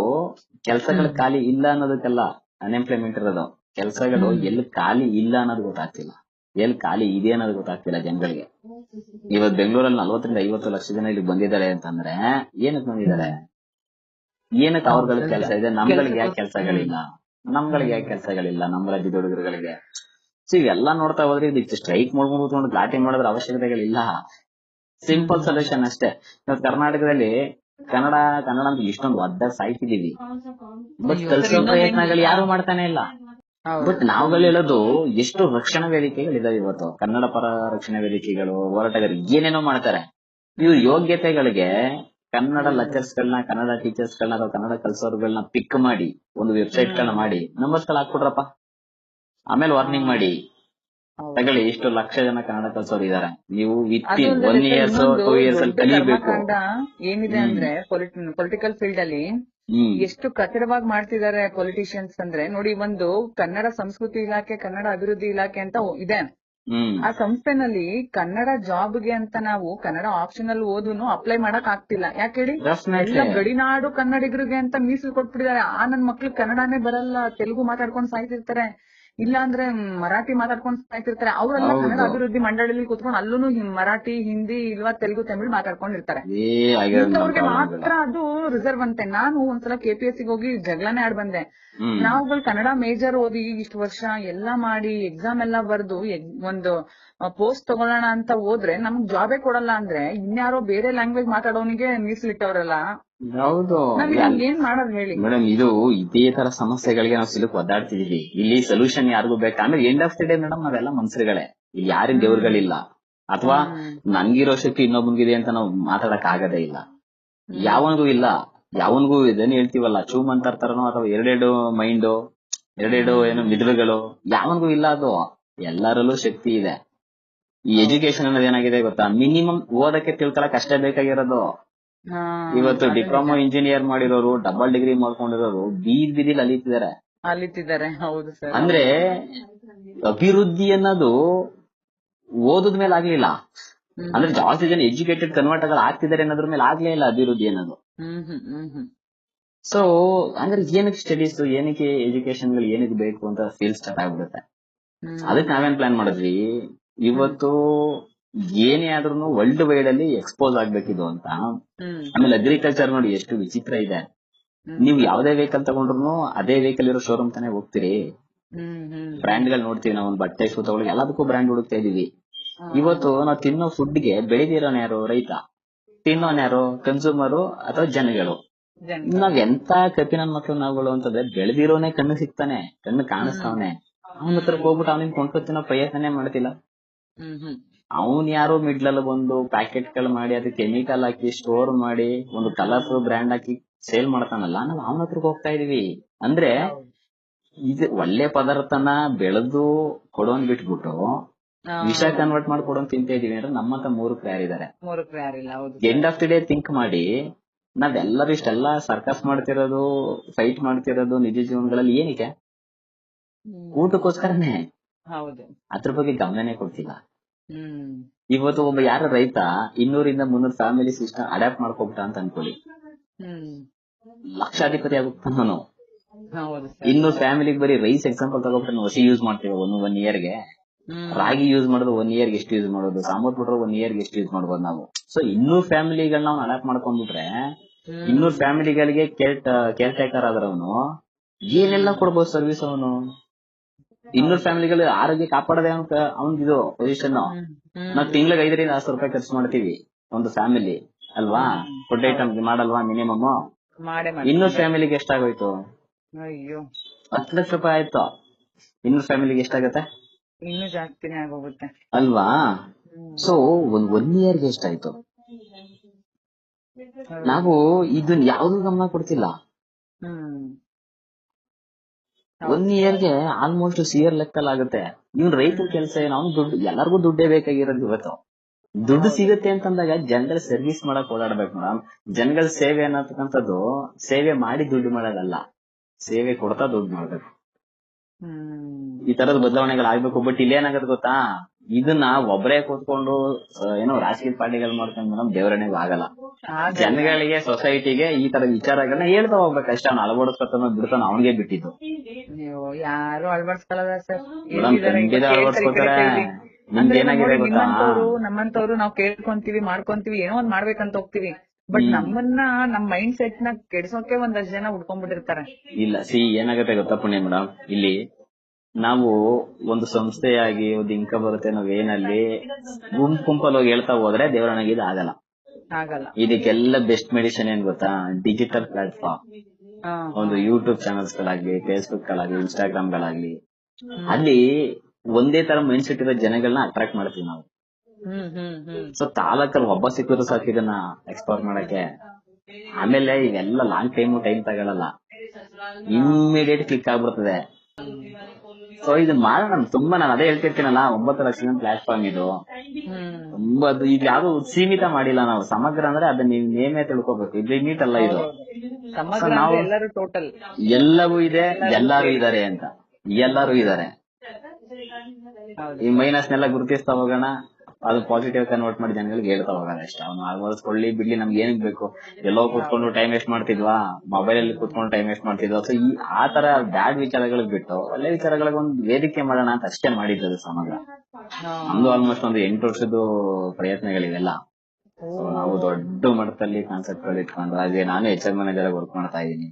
ಕೆಲಸಗಳು ಖಾಲಿ ಇಲ್ಲ ಅನ್ನೋದಕ್ಕೆಲ್ಲ ಅನ್ಎಂಪ್ಲಾಯ್ಮೆಂಟ್ ಇರೋದು. ಕೆಲಸಗಳು ಎಲ್ಲಿ ಖಾಲಿ ಇಲ್ಲ ಅನ್ನೋದು ಗೊತ್ತಾಗ್ತಿಲ್ಲ. ಎಲ್ಲಿ ಖಾಲಿ ಇದೆ ಅನ್ನೋದು ಗೊತ್ತಾಗ್ತಿಲ್ಲ ಜನಗಳಿಗೆ. ಇವತ್ತು ಬೆಂಗಳೂರಲ್ಲಿ ನಲ್ವತ್ತರಿಂದ ಐವತ್ತು ಲಕ್ಷ ಜನ ಇಲ್ಲಿ ಬಂದಿದ್ದಾರೆ ಅಂತಂದ್ರೆ ಏನಕ್ಕೆ ಬಂದಿದ್ದಾರೆ? ಏನಕ್ಕೆ ಅವ್ರಗಳಿಗೆ ಕೆಲಸ ಇದೆ? ನಮ್ಗಳಿಗೆ ಯಾಕೆ ಕೆಲಸಗಳಿಲ್ಲ? ನಮ್ಗಳಿಗೆ ಯಾಕೆ ಕೆಲಸಗಳಿಲ್ಲ? ನಮ್ಮ ರಾಜ್ಯದ ಹುಡುಗರುಗಳಿಗೆ ಸೊ ಇವೆಲ್ಲ ನೋಡ್ತಾ ಹೋದ್ರೆ ಇದಕ್ಕೆ ಸ್ಟ್ರೈಕ್ ಮಾಡ್ಕೊಂಡು ಕೂತ್ಕೊಂಡು ಘಾಟಿ ಮಾಡೋದ್ರ ಅವಶ್ಯಕತೆಗಳಿಲ್ಲ. ಸಿಂಪಲ್ ಸೊಲ್ಯೂಷನ್ ಅಷ್ಟೇ. ಇವತ್ತು ಕರ್ನಾಟಕದಲ್ಲಿ ಕನ್ನಡ ಕನ್ನಡ ಅಂತ ಇಷ್ಟೊಂದು ಒದ್ದ ಸಾಯ್ತಿದೀವಿ ಬಟ್ ಕಲ್ಸೋ ಪ್ರಯತ್ನಗಳು ಯಾರು ಮಾಡ್ತಾನೆ ಇಲ್ಲ. ಬಟ್ ನಾವುಗಳು ಹೇಳೋದು ಎಷ್ಟು ರಕ್ಷಣಾ ವೇದಿಕೆಗಳಿದಾವೆ ಇವತ್ತು? ಕನ್ನಡ ಪರ ರಕ್ಷಣಾ ವೇದಿಕೆಗಳು ಹೋರಾಟಗಾರರು ಏನೇನೋ ಮಾಡ್ತಾರೆ. ಇವ್ರ ಯೋಗ್ಯತೆಗಳಿಗೆ ಕನ್ನಡ ಲೆಕ್ಚರ್ಸ್ ಗಳನ್ನ ಕನ್ನಡ ಟೀಚರ್ಸ್ ಗಳನ್ನ ಅಥವಾ ಕನ್ನಡ ಕಲ್ಸೋರ್ಗಳನ್ನ ಪಿಕ್ ಮಾಡಿ ಒಂದು ವೆಬ್ಸೈಟ್ ಗಳನ್ನ ಮಾಡಿ ನಂಬರ್ಸ್ಗಳು ಹಾಕ್ಬಿಡ್ರಪ್ಪ ಆಮೇಲೆ ವಾರ್ನಿಂಗ್ ಮಾಡಿ. ತಗೊಳ್ಳಿ ಇಷ್ಟು ಲಕ್ಷ ಜನ ಕನ್ನಡ ಕಲ್ಸೋರು ಇದಾರೆ. ನೀವು with one years two years ಅಲ್ಲಿ ಕಲಿಬೇಕು. ಏನಿದೆ ಅಂದ್ರೆ ಪೊಲಿಟಿಕಲ್ ಫೀಲ್ಡ್ ಅಲ್ಲಿ ಎಷ್ಟು ಕಠಿಣವಾಗಿ ಮಾಡ್ತಿದ್ದಾರೆ ಪೊಲಿಟಿಷಿಯನ್ಸ್ ಅಂದ್ರೆ ನೋಡಿ ಒಂದು ಕನ್ನಡ ಸಂಸ್ಕೃತಿ ಇಲಾಖೆ ಕನ್ನಡ ಅಭಿವೃದ್ಧಿ ಇಲಾಖೆ ಅಂತ ಇದೆ. ಆ ಸಂಸ್ಥೆನಲ್ಲಿ ಕನ್ನಡ ಜಾಬ್ಗೆ ಅಂತ ನಾವು ಕನ್ನಡ ಆಪ್ಷನಲ್ ಓದುನು ಅಪ್ಲೈ ಮಾಡಕ್ ಆಗ್ತಿಲ್ಲ. ಯಾಕೆ ಹೇಳಿ? ಎಲ್ಲ ಗಡಿನಾಡು ಕನ್ನಡಿಗರಿಗೆ ಅಂತ ಮೀಸಲು ಕೊಟ್ಬಿಟ್ಟಿದ್ದಾರೆ. ಆ ನನ್ ಮಕ್ಳು ಕನ್ನಡನೇ ಬರಲ್ಲ ತೆಲುಗು ಮಾತಾಡ್ಕೊಂಡ್ ಸಾಯ್ತಿರ್ತಾರೆ. ಇಲ್ಲ ಅಂದ್ರೆ ಮರಾಠಿ ಮಾತಾಡ್ಕೊಂಡ್ ಸಾಯ್ತಿರ್ತಾರೆ ಅವರೆಲ್ಲ ಕನ್ನಡ ಅಭಿವೃದ್ಧಿ ಮಂಡಳಿಲಿ ಕೂತ್ಕೊಂಡು ಅಲ್ಲೂ ಮರಾಠಿ ಹಿಂದಿ ಇಲ್ವಾ ತೆಲುಗು ತಮಿಳ್ ಮಾತಾಡ್ಕೊಂಡಿರ್ತಾರೆ. ಇಂಥವ್ರಿಗೆ ಮಾತ್ರ ಅದು ರಿಸರ್ವ್ ಅಂತೆ. ನಾನು ಒಂದ್ಸಲ ಕೆಪಿಎಸ್ಸಿ ಹೋಗಿ ಜಗಳನೇ ಆಡ್ ಬಂದೆ ನಾವು ನಾವುಗಳು ಕನ್ನಡ ಮೇಜರ್ ಓದಿ ಇಷ್ಟು ವರ್ಷ ಎಲ್ಲಾ ಮಾಡಿ ಎಕ್ಸಾಮ್ ಎಲ್ಲಾ ಬರ್ದು ಒಂದು ಪೋಸ್ಟ್ ತಗೊಳ್ಳೋಣ ಅಂತ ಹೋದ್ರೆ ನಮ್ಗ್ ಜಾಬೇ ಕೊಡಲ್ಲ ಅಂದ್ರೆ ಇನ್ಯಾರೋ ಬೇರೆ ಲ್ಯಾಂಗ್ವೇಜ್ ಮಾತಾಡೋನಿಗೆ ಮೀಸಲಿಟ್ಟವ್ರಲ್ಲ ಹೌದು. ನಾವ್ ಏನ್ ಮಾಡೋದ್ ಹೇಳಿ. ಮೇಡಮ್ ಇದು ಇದೇ ತರ ಸಮಸ್ಯೆಗಳಿಗೆ ನಾವು ಸಿಲುಕ್ ಒದ್ದಾಡ್ತಿದೀವಿ. ಇಲ್ಲಿ ಸೊಲ್ಯೂಷನ್ ಯಾರಿಗೂ ಬೇಕಾ? ಆಮೇಲೆ end of the day madam ನಾವೆಲ್ಲ ಮನ್ಸರುಗಳೇ. ಇಲ್ಲಿ ಯಾರಿನ ದೇವ್ರುಗಳಿಲ್ಲ? ಅಥವಾ ನನ್ಗಿರೋ ಶಕ್ತಿ ಇನ್ನೊಬ್ಬನಿಗಿದೆ ಅಂತ ನಾವು ಮಾತಾಡಕ್ ಆಗದೇ ಇಲ್ಲ ಯಾವನಿಗೂ ಇಲ್ಲ. ಯಾವನಿಗೂ ಇದನ್ನ ಹೇಳ್ತೀವಲ್ಲ ಚೂಮ್ ಅಂತ ತರನೋ ಅಥವಾ ಎರಡೆರಡು ಮೈಂಡು ಎರಡೆರಡು ಏನು ಮಿದುಳುಗಳು ಯಾವನಿಗೂ ಇಲ್ಲ ಅದು. ಎಲ್ಲರಲ್ಲೂ ಶಕ್ತಿ ಇದೆ. ಈ ಎಜುಕೇಶನ್ ಅನ್ನೋದು ಏನಾಗಿದೆ ಗೊತ್ತಾ? ಮಿನಿಮಮ್ ಓದಕ್ಕೆ ತಿಳ್ಕೊಳಕ್ ಅಷ್ಟೇ ಬೇಕಾಗಿರೋದು. ಇವತ್ತು ಡಿಪ್ಲೊಮಾ ಇಂಜಿನಿಯರ್ ಮಾಡಿರೋರು ಡಬಲ್ ಡಿಗ್ರಿ ಮಾಡ್ಕೊಂಡಿರೋರು ಬೀದ್ ಬೀದಿಲ್ ಅಲಿತಿದ್ದಾರೆ. ಅಲಿತಿದ್ದಾರೆ ಹೌದು ಸರ್ ಅಂದ್ರೆ ಅಭಿವೃದ್ಧಿ ಅನ್ನೋದು ಓದದ ಮೇಲೆ ಆಗ್ಲಿಲ್ಲ. ಅಂದ್ರೆ ಜಾಸ್ತಿ ಜನ ಎಜುಕೇಟೆಡ್ ಕನ್ವರ್ಟ್ ಆಗ್ತಿದ್ದಾರೆ ಅನ್ನೋದ್ರ ಮೇಲೆ ಆಗ್ಲೇ ಇಲ್ಲ ಅಭಿವೃದ್ಧಿ ಅನ್ನೋದು. ಸೊ ಅಂದ್ರೆ ಏನಕ್ಕೆ ಸ್ಟಡೀಸ್ ಏನಕ್ಕೆ ಎಜುಕೇಶನ್ಗಳು ಏನಕ್ಕೆ ಬೇಕು ಅಂತ ಫೀಲ್ ಸ್ಟಾರ್ಟ್ ಆಗ್ಬಿಡುತ್ತೆ? ಅದಕ್ಕೆ ನಾವೇನ್ ಪ್ಲಾನ್ ಮಾಡಿದ್ವಿ? ಇವತ್ತು ಏನೇ ಆದ್ರೂ ವರ್ಲ್ಡ್ ವೈಡ್ ಅಲ್ಲಿ ಎಕ್ಸ್ಪೋಸ್ ಆಗ್ಬೇಕಿದು ಅಂತ. ಆಮೇಲೆ ಅಗ್ರಿಕಲ್ಚರ್ ನೋಡಿ ಎಷ್ಟು ವಿಚಿತ್ರ ಇದೆ. ನೀವು ಯಾವ್ದೇ ವೆಹಿಕಲ್ ತಗೊಂಡ್ರು ಅದೇ ವೆಹಿಕಲ್ ಇರೋ ಶೋರೂಮ್ ತಾನೇ ಹೋಗ್ತೀರಿ. ಬ್ರ್ಯಾಂಡ್ಗಳು ನೋಡ್ತೀವಿ ನಾವು ಒಂದು ಬಟ್ಟೆ ಶೂ ತಗೊಳ್ಳಿ ಎಲ್ಲದಕ್ಕೂ ಬ್ರ್ಯಾಂಡ್ ಹುಡುಕ್ತಾ ಇದೀವಿ ಇವತ್ತು ನಾವು ತಿನ್ನೋ ಫುಡ್ಗೆ ಬೆಳೆದಿರೋನ್ ಯಾರು ರೈತ? ತಿನ್ನೋನ್ ಯಾರು? ಕನ್ಸೂಮರು ಅಥವಾ ಜನಗಳು? ಜನ ನಾವ್ ಎಂತ ಕಪಿನ ಮಕ್ಕಳು ನಾವುಗಳು ಅಂತಂದ್ರೆ ಬೆಳೆದಿರೋನೆ ಕಣ್ಣು ಸಿಗ್ತಾನೆ ಕಣ್ಣು ಕಾಣಿಸ್ತಾವನೆ. ಅವನ ಹತ್ರ ಹೋಗ್ಬಿಟ್ಟು ಅವನಿಗೆ ಕೊಂಡ್ಕೊತಿನ ತಿನ್ನೋ ಪ್ರಯತ್ನನೇ ಮಾಡ್ತಿಲ್ಲ. ಅವನ್ ಮಿಡ್ಲ್ ಮಿಡ್ಲಲ್ಲಿ ಬಂದು ಪ್ಯಾಕೆಟ್ಗಳು ಮಾಡಿ ಅದಕ್ಕೆ ಕೆಮಿಕಲ್ ಹಾಕಿ ಸ್ಟೋರ್ ಮಾಡಿ ಒಂದು ಕಲರ್ಫುಲ್ ಬ್ರ್ಯಾಂಡ್ ಹಾಕಿ ಸೇಲ್ ಮಾಡ್ತಾನಲ್ಲ ನಾವು ಅವನ ಹತ್ರಕ್ಕೆ ಹೋಗ್ತಾ ಇದೀವಿ. ಅಂದ್ರೆ ಇದು ಒಳ್ಳೆ ಪದಾರ್ಥನ ಬೆಳೆದು ಕೊಡೋನ್ ಬಿಟ್ಬಿಟ್ಟು ವಿಷ ಕನ್ವರ್ಟ್ ಮಾಡಿ ಕೊಡೋನ್ ತಿಂತಾ ಇದೀವಿ. ಅಂದ್ರೆ ನಮ್ಮಂತ ಮೂರು ಯಾರಿದ್ದಾರೆ end of the day think ಮಾಡಿ ನಾವೆಲ್ಲರೂ ಇಷ್ಟೆಲ್ಲ ಸರ್ಕಸ್ ಮಾಡ್ತಿರೋದು ಫೈಟ್ ಮಾಡ್ತಿರೋದು ನಿಜ ಜೀವನಗಳಲ್ಲಿ ಏನಕ್ಕೆ. ಊಟಕ್ಕೋಸ್ಕರನೇ. ಹೌದು. ಅದ್ರ ಬಗ್ಗೆ ಗಮನನೇ ಕೊಡ್ತಿಲ್ಲ. ಇವತ್ತು ಒಬ್ಬ ಯಾರ ರೈತ ಇನ್ನೂರಿಂದ ಮುನ್ನೂರು ಫ್ಯಾಮಿಲಿ ಸಿಸ್ಟಮ್ ಅಡಾಪ್ಟ್ ಮಾಡ್ಕೊಬಿಟ್ಟ ಅಂತ ಅನ್ಕೊಳ್ಳಿ. ಲಕ್ಷಾಧಿಪತಿ ಆಗುತ್ತೆ ಅವನು ಹೌದು ಸರ್. ಇನ್ನೂರು ಫ್ಯಾಮಿಲಿಗೆ ಬರೀ ರೈಸ್ ಎಕ್ಸಾಂಪಲ್ ತಗೋಬಿಟ್ಟು ನಾವು ಹಸಿ ಯೂಸ್ ಮಾಡ್ತೀವಿ ಒಂದು ಒನ್ ಇಯರ್ಗೆ? ರಾಗಿ ಯೂಸ್ ಮಾಡೋದು ಒನ್ ಇಯರ್ಗೆ ಎಷ್ಟು ಯೂಸ್ ಮಾಡೋದು? ಸಾಂಬಾರ್ ಬಿಟ್ರೆ ಒನ್ ಇಯರ್ಗೆ ಎಷ್ಟು ಯೂಸ್ ಮಾಡ್ಬೋದು ನಾವು? ಸೊ ಇನ್ನೂರು ಫ್ಯಾಮಿಲಿಗಳನ್ನ ನಾವು ಅಡಾಪ್ಟ್ ಮಾಡ್ಕೊಂಡ್ಬಿಟ್ರೆ. ಇನ್ನೂರು ಫ್ಯಾಮಿಲಿಗಳಿಗೆ ಕೇರ್ ಕೇರ್ ಟೇಕರ್ ಆದ್ರವನು ಅವನು ಏನೆಲ್ಲ ಕೊಡ್ಬೋದು ಸರ್ವಿಸ್ ಅವನು? ಇನ್ನೂರು ಫ್ಯಾಮಿಲಿಗಳು ಆರೋಗ್ಯ ಕಾಪಾಡದೆ ಅಂತ ಅವನ್ ಇದು ಪೊಸಿಷನ್. ನಾವ್ ತಿಂಗ್ಳಿಗೆ ಐದರಿಂದ ಹತ್ತು ರೂಪಾಯಿ ಖರ್ಚು ಮಾಡ್ತೀವಿ ಒಂದು ಫ್ಯಾಮಿಲಿ ಅಲ್ವಾ? ಫುಡ್ ಐಟಮ್ ಮಾಡಲ್ವಾ ಮಿನಿಮಮ್ ಇನ್ನೂರ್ ಫ್ಯಾಮಿಲಿ ಇನ್ನೂರು ಫ್ಯಾಮಿಲಿಗೆ ಎಷ್ಟಾಗೋಯ್ತು? ಹತ್ತು ಲಕ್ಷ ರೂಪಾಯಿ ಆಯ್ತು? ಇನ್ನೂರ್ ಫ್ಯಾಮಿಲಿಗೆ ಎಷ್ಟಾಗತ್ತೆ? ಇನ್ನು ಜಾಸ್ತಿನೇ ಆಗೋಗುತ್ತೆ. ಅಲ್ವಾ. ಸೊ ಒಂದ್ ಒನ್ ಇಯರ್ಗೆ ಎಷ್ಟಾಯ್ತು? ನಾವು ಇದನ್ನ ಯಾವ್ದು ಗಮನ ಕೊಡ್ತಿಲ್ಲ. ಒನ್ ಇಯರ್ಗೆ ಆಲ್ಮೋಸ್ಟ್ ಸಿಯರ್ ಲೆಕ್ಕಲ್ ಆಗುತ್ತೆ. ಇವ್ನ್ ರೈತರ ಕೆಲಸ ಏನು? ಅವ್ನು ದುಡ್ಡು ಎಲ್ಲರಿಗೂ ದುಡ್ಡೇ ಬೇಕಾಗಿರೋದು ಇವತ್ತು. ದುಡ್ಡು ಸಿಗುತ್ತೆ ಅಂತಂದಾಗ ಜನಗಳ ಸರ್ವಿಸ್ ಮಾಡಕ್ ಓಡಾಡ್ಬೇಕು ಮೇಡಮ್ ಜನಗಳ ಸೇವೆ ಅನ್ನತಕ್ಕಂಥದ್ದು ಸೇವೆ ಮಾಡಿ ದುಡ್ಡು ಮಾಡೋದಲ್ಲ. ಸೇವೆ ಕೊಡ್ತಾ ದುಡ್ಡು ಮಾಡ್ಬೇಕು ಈ ತರದ ಬದಲಾವಣೆಗಳಾಗ್ಬೇಕು ಬಟ್ ಇಲ್ಲೇನಾಗತ್ತೆ ಗೊತ್ತಾ? ಇದನ್ನ ಒಬ್ಬರೇ ಕೂತ್ಕೊಂಡು ಏನೋ ರಾಜಕೀಯ ಪಾರ್ಟಿಗಳು ಮಾಡ್ಕೊಂಡು ಮೇಡಮ್ ದೇವರಣೆಗೆ ಆಗಲ್ಲ. ಆಗ ಜನಗಳಿಗೆ ಸೊಸೈಟಿಗೆ ಈ ತರ ವಿಚಾರಗಳನ್ನ ಹೇಳ್ತಾ ಹೋಗ್ಬೇಕು ಅಷ್ಟೇ. ಅವ್ನು ಅಳವಡಿಸ್ಕೊತಾನ ಬಿಡ್ತಾನ ಅವನಿಗೆ ಬಿಟ್ಟಿದ್ದು. ಯಾರು ಅಳ್ವಡ್ಸ್ಕೊಳ್ಳಲ್ಲ ಸರ್. ಅಳವಡಿಸ್ಕೊತಾರೆ. ಏನಾಗಿದೆ ಗೊತ್ತಾ? ನಿಮ್ಮಂತವ್ರು ನಮ್ಮಂತವ್ರು ನಾವ್ ಕೇಳ್ಕೊಂತೀವಿ ಮಾಡ್ಕೊಂತೀವಿ ಏನೋ ಒಂದ್ ಮಾಡ್ಬೇಕಂತ ಹೋಗ್ತೀವಿ. ಬಟ್ ನಮ್ಮನ್ನ ನಮ್ ಮೈಂಡ್ ಸೆಟ್ನ ಕೆಡ್ಸೋಕೆ ಒಂದಷ್ಟು ಜನ ಉಡ್ಕೊಂಡ್ಬಿಟ್ಟಿರ್ತಾರೆ ಇಲ್ಲ ಸಿ ಏನಾಗತ್ತೆ ಗೊತ್ತಾ ಪುಣ್ಯ ಮೇಡಮ್? ಇಲ್ಲಿ ನಾವು ಒಂದು ಸಂಸ್ಥೆಯಾಗಿ ಒಂದು ಇಂಕ ಬರುತ್ತೆ ನಾವು ಏನಲ್ಲಿ ಗುಂಪು ಗುಂಪಲ್ಲಿ ಹೋಗಿ ಹೇಳ್ತಾ ಹೋದ್ರೆ ದೇವರನಾಗಿ ಇದು ಆಗಲ್ಲ. ಇದಕ್ಕೆಲ್ಲ ಬೆಸ್ಟ್ ಮೆಡಿಸಿನ್ ಏನ್ ಗೊತ್ತಾ? Digital platform. ಒಂದು ಯೂಟ್ಯೂಬ್ ಚಾನೆಲ್ಸ್ ಗಳಾಗ್ಲಿ ಫೇಸ್ಬುಕ್ ಗಳಾಗ್ಲಿ ಇನ್ಸ್ಟಾಗ್ರಾಮ್ ಗಳಾಗ್ಲಿ. ಅಲ್ಲಿ ಒಂದೇ ತರ ಮೈಂಡ್ ಸೆಟ್ ಇರೋ ಜನಗಳನ್ನ ಅಟ್ರಾಕ್ಟ್ ಮಾಡ್ತೀವಿ ನಾವು. ಸೊ ತಾಲೂಕಲ್ಲಿ ಒಬ್ಬ ಸಿಕ್ಕಿದ್ರು ಸಾಕು ಇದನ್ನ ಎಕ್ಸ್ಪ್ಲೋರ್ ಮಾಡಕ್ಕೆ. ಆಮೇಲೆ ಇವೆಲ್ಲ ಲಾಂಗ್ ಟೈಮ್ ಟೈಮ್ ತಗೊಳ್ಳಲ್ಲ ಇಮ್ಮಿಡಿಯೇಟ್ ಕ್ಲಿಕ್ ಆಗ್ಬಿಡ್ತದೆ. ಸೊ ಇದನ್ ಮಾಡೋಣ ತುಂಬಾ ನಾನು ಅದೇ ಹೇಳ್ತಿರ್ತೀನಲ್ಲ ಒಂಬತ್ತು ಲಕ್ಷದ ಪ್ಲಾಟ್ಫಾರ್ಮ್ ಇದು. ತುಂಬಾ ಅದು ಇದು ಯಾವ್ದು ಸೀಮಿತ ಮಾಡಿಲ್ಲ ನಾವು. ಸಮಗ್ರ ಅಂದ್ರೆ ಅದನ್ನ ನೀವು ನೇಮೇ ತಿಳ್ಕೊಬೇಕು. ಇದು ಲಿಮಿಟ್ ಅಲ್ಲ ಇದು. ನಾವು- ಎಲ್ಲವೂ ಇದೆ ಎಲ್ಲರೂ ಇದಾರೆ ಅಂತ. ಎಲ್ಲರೂ ಇದಾರೆ. ಈ ಮೈನಸ್ ನೆಲ್ಲ ಗುರುತಿಸ್ತಾ ಹೋಗೋಣ. ಅದು ಪಾಸಿಟಿವ್ ಕನ್ವರ್ಟ್ ಮಾಡಿ ಜನಗಳಿಗೆ ಹೇಳ್ತಾ ಹೋಗಲ್ಲ ಅಷ್ಟೇ. ಅವ್ನು ಆಗೋಸ್ಕೊಳ್ಳಿ ಬಿಡ್ಲಿ ನಮ್ಗೆ ಏನಕ್ ಬೇಕು? ಎಲ್ಲೋ ಕೂತ್ಕೊಂಡು ಟೈಮ್ ವೇಸ್ಟ್ ಮಾಡ್ತಿದ್ವಾ? ಮೊಬೈಲ್ ಅಲ್ಲಿ ಕೂತ್ಕೊಂಡು ಟೈಮ್ ವೇಸ್ಟ್ ಮಾಡ್ತಿದ್ವಾ? ಸೊ ಈ ಆ ತರ ಬ್ಯಾಡ್ ವಿಚಾರಗಳಿಗೆ ಬಿಟ್ಟು ಒಳ್ಳೆ ವಿಚಾರಗಳಿಗೆ ಒಂದು ವೇದಿಕೆ ಮಾಡೋಣ ಅಂತ ಅಷ್ಟೇ ಮಾಡಿದ್ದು ಸಮಗ್ರ. ನಮ್ದು ಆಲ್ಮೋಸ್ಟ್ ಒಂದು ಎಂಟು ವರ್ಷದ ಪ್ರಯತ್ನಗಳಿವೆಲ್ಲ ಸೊ ನಾವು ದೊಡ್ಡ ಮಟ್ಟದಲ್ಲಿ ಕಾನ್ಸೆಪ್ಟ್ಗಳು ಇಟ್ಕೊಂಡು ಅದೇ ನಾನು ಎಚ್ ಆರ್ ಮ್ಯಾನೇಜರ್ ವರ್ಕ್ ಮಾಡ್ತಾ ಇದ್ದೀನಿ.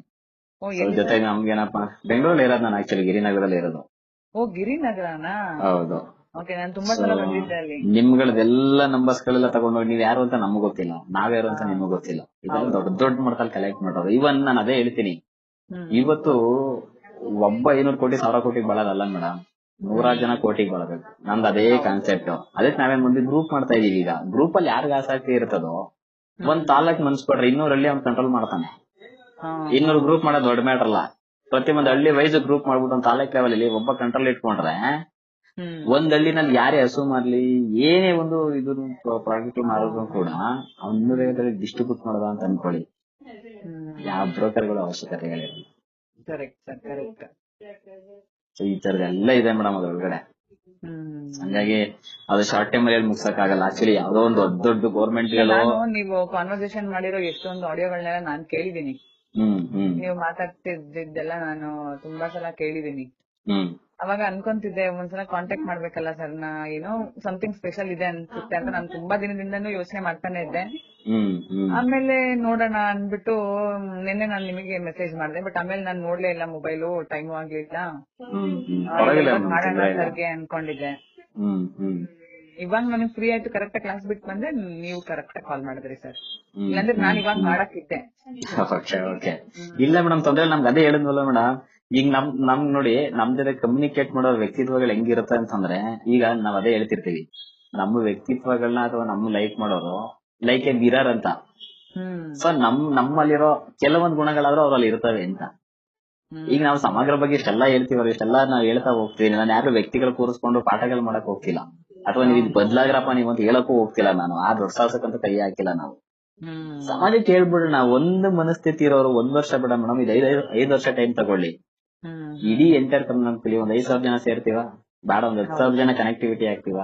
ಓ ನಮ್ಗೆ ಎಲ್ಲಿ ಜೊತೆಗೆ ನಮ್ಗೇನಪ್ಪ ಬೆಂಗಳೂರಲ್ಲಿ ಇರೋದು ನಾನು ಆಕ್ಚುಲಿ ಗಿರಿನಗರದಲ್ಲಿ ಇರೋದು. ಓ ಗಿರಿನಗರನಾ? ಹೌದು. ನಿಮ್ಗಳದೆಲ್ಲ ನಂಬರ್ಸ್ ಗಳೆಲ್ಲ ತಗೊಂಡು ನೀವ್ ಯಾರು ಅಂತ ನಮ್ಗೆ ಗೊತ್ತಿಲ್ಲ. ನಾವ್ಯಾರು ಅಂತ ನಿಮ್ಗೆ ಗೊತ್ತಿಲ್ಲ. ಇದೆಲ್ಲ ದೊಡ್ಡ ದೊಡ್ಡ ಮಟ್ಟದಲ್ಲಿ ಕಲೆಕ್ಟ್ ಮಾಡೋದು ಇವನ್ ನಾನು ಅದೇ ಹೇಳ್ತೀನಿ. ಇವತ್ತು ಒಬ್ಬ ಐನೂರು ಕೋಟಿ ಸಾವಿರ ಕೋಟಿ ಬಳದಲ್ಲ ಮೇಡಮ್ ನೂರಾರು ಜನ ಕೋಟಿಗೆ ಬಳಬೇಕು. ನಂದು ಅದೇ ಕಾನ್ಸೆಪ್ಟ್ ಅದಕ್ಕೆ ನಾವೇನ್ ಮುಂದೆ ಗ್ರೂಪ್ ಮಾಡ್ತಾ ಇದೀವಿ ಈಗ. ಗ್ರೂಪ್ ಅಲ್ಲಿ ಯಾರಿಗ ಆಸಕ್ತಿ ಇರ್ತದೋ ಒಂದ್ ತಾಲೂಕ್ ಮನ್ಸ್ಕೊಡ್ರಿ ಇನ್ನೂರಲ್ಲಿ ಅವ್ನ್ ಕಂಟ್ರೋಲ್ ಮಾಡ್ತಾನೆ. ಇನ್ನೂರು ಗ್ರೂಪ್ ಮಾಡೋದು ದೊಡ್ಡ ಮ್ಯಾಟರ್ ಅಲ್ಲ. ಒಂದು ಹಳ್ಳಿ ವೈಸ್ ಗ್ರೂಪ್ ಮಾಡ್ಬಿಟ್ಟು ಒಂದು ತಾಲೂಕ್ ಲೆವೆಲ್ ಅಲ್ಲಿ ಒಬ್ಬ ಕಂಟ್ರೋಲ್ ಇಟ್ಕೊಂಡ್ರೆ ಒಂದ್ ಹಳ್ಳಿನಲ್ಲಿ ಯಾರೇ ಹಸು ಮಾಡ್ಲಿ ಏನೇ ಒಂದು ಇದು ಪ್ರಾಡಕ್ಟ್ ಮಾರೋದು ಕೂಡ ಅವ್ನ ಇನ್ನೂರೈವತ್ತರಲ್ಲಿ ಡಿಸ್ಟ್ರಿಬ್ಯೂಟ್ ಮಾಡೋದ ಅಂತ ಅನ್ಕೊಳ್ಳಿ. ಯಾವ ಬ್ರೋಕರ್ಗಳು ಸೊ ಈ ತರದೆಲ್ಲ ಇದೆ ಮೇಡಮ್ ಅದ್ರೊಳಗಡೆ ಹಂಗಾಗಿ ಅದು ಶಾರ್ಟ್ ಟೈಮ್ ಅಲ್ಲಿ ಮುಗ್ಸಕ್ ಆಗಲ್ಲ ಆಕ್ಚುಲಿ ಯಾವ್ದೋ ಒಂದು ದೊಡ್ಡ ದೊಡ್ಡ ಗೌರ್ಮೆಂಟ್ಗಳು ನಾನು ನೀವು ಕಾನ್ವರ್ಸೇಷನ್ ಮಾಡಿರೋ ಎಷ್ಟೊಂದು ಆಡಿಯೋಗಳನ್ನೆಲ್ಲ ನಾನ್ ಕೇಳಿದೀನಿ ನೀವು ಮಾತಾಡ್ತಿದ್ದೆಲ್ಲ ನಾನು ತುಂಬಾ ಸಲ ಕೇಳಿದೀನಿ ಹ್ಮ್. ಅವಾಗ ಅನ್ಕೊಂತಿದ್ದೆ ಒಂದ್ಸಲ ಕಾಂಟ್ಯಾಕ್ಟ್ ಮಾಡ್ಬೇಕಲ್ಲ ಸರ್ ನಾ ಏನೋ ಸಮಥಿಂಗ್ ಸ್ಪೆಷಲ್ ಇದೆ ಅನ್ಸುತ್ತೆ ಅಂತ ನಾನು ತುಂಬಾ ದಿನದಿಂದನೂ ಯೋಚನೆ ಮಾಡ್ತಾನೆ ಇದ್ದೆ. ಆಮೇಲೆ ನೋಡೋಣ ಅನ್ಬಿಟ್ಟು ನಿನ್ನೆ ನಾನು ನಿಮಗೆ ಮೆಸೇಜ್ ಮಾಡಿದೆ ಬಟ್ ಆಮೇಲೆ ನಾನು ನೋಡ್ಲೇ ಇಲ್ಲ ಮೊಬೈಲು ಟೈಮ್ ಆಗ್ಲಿಲ್ಲ. ಮಾಡೋಣ ಸರ್ಗೆ ಅನ್ಕೊಂಡಿದ್ದೆ. ಇವಾಗ ನನಗೆ ಫ್ರೀ ಆಯ್ತು ಕರೆಕ್ಟ್ ಕ್ಲಾಸ್ ಬಿಟ್ಟು ಬಂದೆ ನೀವು ಕರೆಕ್ಟ್ ಕಾಲ್ ಮಾಡಿದ್ರಿ ಸರ್ ಇಲ್ಲಾಂದ್ರೆ ನಾನು ಇವಾಗ ಮಾಡಕ್ಕಿದ್ದೆ. ಇಲ್ಲ ಮೇಡಮ್ ತೊಂದ್ರೆ ನಮ್ಗೆ ಅದೇ ಹೇಳಿದ್ವಲ್ಲ ಮೇಡಮ್ ಈಗ ನಮ್ ನಮ್ ನೋಡಿ ನಮ್ ಜೊತೆ ಕಮ್ಯುನಿಕೇಟ್ ಮಾಡೋ ವ್ಯಕ್ತಿತ್ವಗಳು ಹೆಂಗಿರುತ್ತೆ ಅಂತಂದ್ರೆ ಈಗ ನಾವ್ ಅದೇ ಹೇಳ್ತಿರ್ತೀವಿ. ನಮ್ಮ ವ್ಯಕ್ತಿತ್ವಗಳನ್ನ ಅಥವಾ ನಮ್ಮ ಲೈಕ್ ಮಾಡೋರು ಲೈಕ್ ಎ ಮಿರರ್ ಅಂತ. ಸೊ ನಮ್ ನಮ್ಮಲ್ಲಿರೋ ಕೆಲವೊಂದ್ ಗುಣಗಳಾದ್ರೂ ಅವ್ರಲ್ಲಿ ಇರ್ತವೆ ಅಂತ. ಈಗ ನಾವು ಸಮಗ್ರ ಬಗ್ಗೆ ಇಷ್ಟೆಲ್ಲ ಹೇಳ್ತೀವಲ್ಲ ಇಷ್ಟೆಲ್ಲ ನಾವ್ ಹೇಳ್ತಾ ಹೋಗ್ತೀವಿ. ನಾನು ಯಾರು ವ್ಯಕ್ತಿಗಳು ಕೂರಿಸ್ಕೊಂಡು ಪಾಠಗಳು ಮಾಡಕ್ ಹೋಗ್ತಿಲ್ಲ. ಅಥವಾ ನೀವ್ ಇದು ಬದ್ಲಾಗ್ರಪ್ಪ ನೀವು ಅಂತ ಹೇಳಕ್ಕೂ ಹೋಗ್ತಿಲ್ಲ ನಾನು. ಆ ದೊಡ್ಡ ಸಾಹಸಕ್ಕಂತ ಕೈ ಹಾಕಿಲ್ಲ ನಾವು. ಸಮಾಜಕ್ಕೆ ಹೇಳ್ಬಿಡೋಣ ಒಂದು ಮನಸ್ಥಿತಿ ಇರೋರು ಒಂದ್ ವರ್ಷ ಬೇಡ ಮೇಡಮ್. ಇದು ಐದ್ ಐದ್ ವರ್ಷ ಟೈಮ್ ತಗೊಳ್ಳಿ. ಇಡೀ ಎಂಟರ್ ಕರ್ನಾಟಕದಲ್ಲಿ ಒಂದ್ ಐದ್ ಸಾವಿರ ಜನ ಸೇರ್ತೀವ? ಬೇಡ ಒಂದ್ ಹತ್ತು ಸಾವಿರ ಜನ ಕನೆಕ್ಟಿವಿಟಿ ಆಗ್ತೀವ?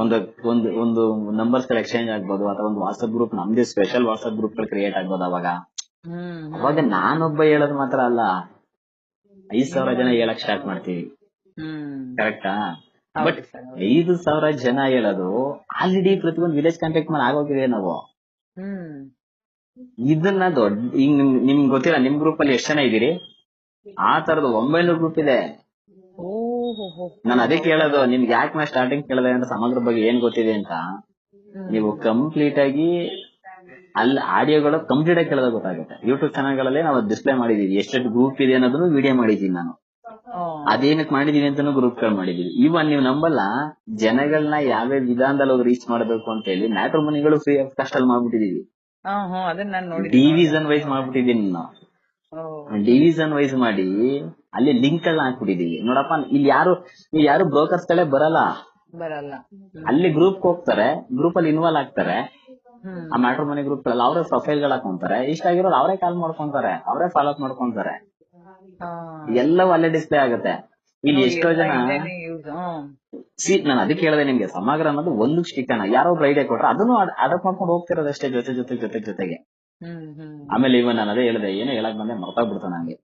ಒಂದ್ ಒಂದ್ ಒಂದು ನಂಬರ್ಸ್ಗಳು ಎಕ್ಸ್ಚೇಂಜ್ ಆಗ್ಬೋದು ಅಥವಾ ಒಂದು ವಾಟ್ಸ್ಆಪ್ ಗ್ರೂಪ್ ನಮ್ದೇ ಸ್ಪೆಷಲ್ ವಾಟ್ಸ್ಆಪ್ ಗ್ರೂಪ್ಗಳು ಕ್ರಿಯೇಟ್ ಆಗ್ಬೋದು ಅವಾಗ. ಅವಾಗ ನಾನೊಬ್ಬ ಹೇಳೋದು ಮಾತ್ರ ಅಲ್ಲ ಐದ್ ಸಾವಿರ ಜನ ಹೇಳಕ್ ಸ್ಟಾರ್ಟ್ ಮಾಡ್ತೀವಿ. Correct but. ಐದು ಸಾವಿರ ಜನ ಹೇಳೋದು ಆಲ್ರೆಡಿ ಪ್ರತಿಯೊಂದು ವಿಲೇಜ್ ಕಾಂಟ್ಯಾಕ್ಟ್ ಮೇಲೆ ಆಗೋಗಿದೆ ನಾವು. ಇದನ್ನ ದೊಡ್ಡ ಈಗ ನಿಮ್ ನಿಮ್ಗೆ ಗೊತ್ತಿಲ್ಲ ನಿಮ್ ಗ್ರೂಪ್ ಅಲ್ಲಿ ಎಷ್ಟು ಜನ ಇದೀರಿ ಆ ತರದ ಒಂಬೈನೂರು ಗ್ರೂಪ್ ಇದೆ. ನಾನು ಅದೇ ಕೇಳೋದು ನಿಮ್ಗೆ ಯಾಕೆ ನಾ ಸ್ಟಾರ್ಟಿಂಗ್ ಕೇಳಿದೆ ಅಂತ ಸಮಗ್ರ ಬಗ್ಗೆ ಏನ್ ಗೊತ್ತಿದೆ ಅಂತ? ನೀವು ಕಂಪ್ಲೀಟ್ ಆಗಿ ಅಲ್ಲಿ ಆಡಿಯೋಗಳು ಕಂಪ್ಲೀಟ್ ಆಗಿ ಕೇಳೋದು ಗೊತ್ತಾಗುತ್ತೆ. ಯೂಟ್ಯೂಬ್ ಚಾನಲ್ಗಳಲ್ಲಿ ನಾವು ಡಿಸ್ಪ್ಲೇ ಮಾಡಿದೀವಿ. ಎಷ್ಟೆಷ್ಟು ಗ್ರೂಪ್ ಇದೆ ಅನ್ನೋದನ್ನು ವಿಡಿಯೋ ಮಾಡಿದೀನಿ ನಾನು. ಅದೇನಕ್ ಮಾಡಿದೀನಿ ಅಂತಾನು ಗ್ರೂಪ್ಗಳು ಮಾಡಿದೀವಿ. ಇವನ್ ನೀವು ನಂಬಲ್ಲ ಜನಗಳನ್ನ ಯಾವ್ಯಾವ ವಿಧಾನದಲ್ಲಿ ಹೋಗಿ ರೀಚ್ ಮಾಡಬೇಕು ಅಂತ ಹೇಳಿ ಮ್ಯಾಟ್ರ್ ಮನಿಗಳು ಫ್ರೀ ಆಫ್ ಕಾಸ್ಟ್ ಅಲ್ಲಿ ಮಾಡ್ಬಿಟ್ಟಿದೀವಿ ನಾನು ಡಿವಿಷನ್ ವೈಸ್ ಮಾಡ್ಬಿಟ್ಟಿದೀನಿ ಓ, ಡಿವಿಷನ್ ವೈಸ್ ಮಾಡಿ ಅಲ್ಲಿ ಲಿಂಕ್ ಎಲ್ಲ ಹಾಕ್ಬಿಟ್ಟಿದೀವಿ. ನೋಡಪ್ಪ ಇಲ್ಲಿ ಯಾರು ಇಲ್ಲಿ ಯಾರು ಬ್ರೋಕರ್ಸ್ ಗಳೇ ಬರಲ್ಲ. ಬರಲ್ಲ. ಅಲ್ಲಿ ಗ್ರೂಪ್ ಹೋಗ್ತಾರೆ ಗ್ರೂಪ್ ಅಲ್ಲಿ ಇನ್ವಾಲ್ವ್ ಆಗ್ತಾರೆ. ಆ ಮ್ಯಾಟ್ರ್ ಮನಿ ಗ್ರೂಪ್ ಅಲ್ಲಿ ಅವರೇ ಪ್ರೊಫೈಲ್ಗಳು ಹಾಕೊಂತಾರೆ. ಇಷ್ಟ ಆಗಿರೋರು ಅವರೇ ಕಾಲ್ ಮಾಡ್ಕೊಂತಾರೆ ಅವರೇ ಫಾಲೋ ಅಪ್ ಮಾಡ್ಕೊಂತಾರೆ. ಎಲ್ಲವೂ ಅಲ್ಲೇ ಡಿಸ್ಪ್ಲೇ ಆಗುತ್ತೆ. ಇಲ್ಲಿ ಎಷ್ಟೋ ಜನ. ಸಿ ನಾನು ಅದಕ್ಕೆ ಹೇಳಿದೆ ನಿಮ್ಗೆ ಸಮಗ್ರ ಅನ್ನೋದು ಒಂದು ಶಿಕ್ಷಣ ಯಾರೋ ಒಬ್ರು ಐಡಿಯಾ ಕೊಟ್ರೆ ಅದನ್ನು ಅಡಾಪ್ಟ್ ಮಾಡ್ಕೊಂಡು ಹೋಗ್ತಿರೋದಷ್ಟೇ ಜೊತೆ ಜೊತೆ ಜೊತೆ ಜೊತೆಗೆ. ಆಮೇಲೆ ಇವನ್ ನಾನು ಅದೇ ಹೇಳಿದೆ ಏನೋ ಹೇಳಕ್ ಬಂದೆ ಮರ್ತಾಗ್ಬಿಡ್ತಾನೆ ನಂಗೆ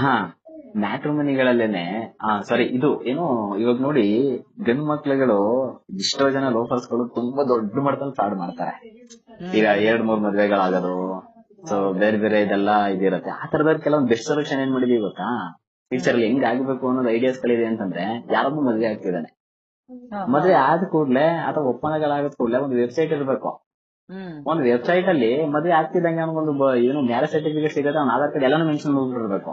ಹಾ ಮ್ಯಾಟ್ರಿಮನಿಗಳಲ್ಲೇನೆ ಹಾ ಸಾರಿ ಇದು ಏನು ಇವಾಗ ನೋಡಿ ಗಂಡ್ ಮಕ್ಳುಗಳು ಎಷ್ಟೋ ಜನ ಲೋಫರ್ಸ್ಗಳು ತುಂಬಾ ದೊಡ್ಡ ಮಟ್ಟದಲ್ಲಿ ಫ್ರಾಡ್ ಮಾಡ್ತಾರೆ. ಈಗ ಎರಡ್ ಮೂರ್ ಮದ್ವೆಗಳಾಗೋದು ಸೊ ಬೇರೆ ಬೇರೆ ಇದೆಲ್ಲ ಇದಿರತ್ತೆ. ಆ ತರದಲ್ಲಿ ಕೆಲವೊಂದು ಬೆಸ್ಟ್ ಸೊಲ್ಯೂಷನ್ ಏನ್ ಮಾಡಿದೀವಿ ಗೊತ್ತಾ? ಫ್ಯೂಚರ್ ಅಲ್ಲಿ ಹೆಂಗ್ ಆಗ್ಬೇಕು ಅನ್ನೋದು ಐಡಿಯಾಸ್ ಗಳಿದೆ ಅಂತಂದ್ರೆ ಯಾರೊಬ್ಬ ಮದ್ವೆ ಆಗ್ತಿದ್ದಾನೆ ಮದ್ವೆ ಆದ ಕೂಡ್ಲೆ ಅಥವಾ ಒಪ್ಪಂದಗಳಾಗದ ಕೂಡ್ಲೆ ಒಂದು ವೆಬ್ಸೈಟ್ ಇರ್ಬೇಕು. ಒಂದು ವೆಬ್ಸೈಟ್ ಅಲ್ಲಿ ಮದ್ವೆ ಆಗ್ತಿದ್ದಂಗೆ ಅವ್ನಿಗೊಂದು ಏನು ಮ್ಯಾರೇಜ್ ಸರ್ಟಿಫಿಕೇಟ್ ಸಿಗುತ್ತೆ ಅವ್ನ ಆಧಾರ್ ಕಾರ್ಡ್ ಎಲ್ಲಾನು ಮೆನ್ಷನ್ ಮಾಡ್ಬಿಟ್ಟಿರ್ಬೇಕು.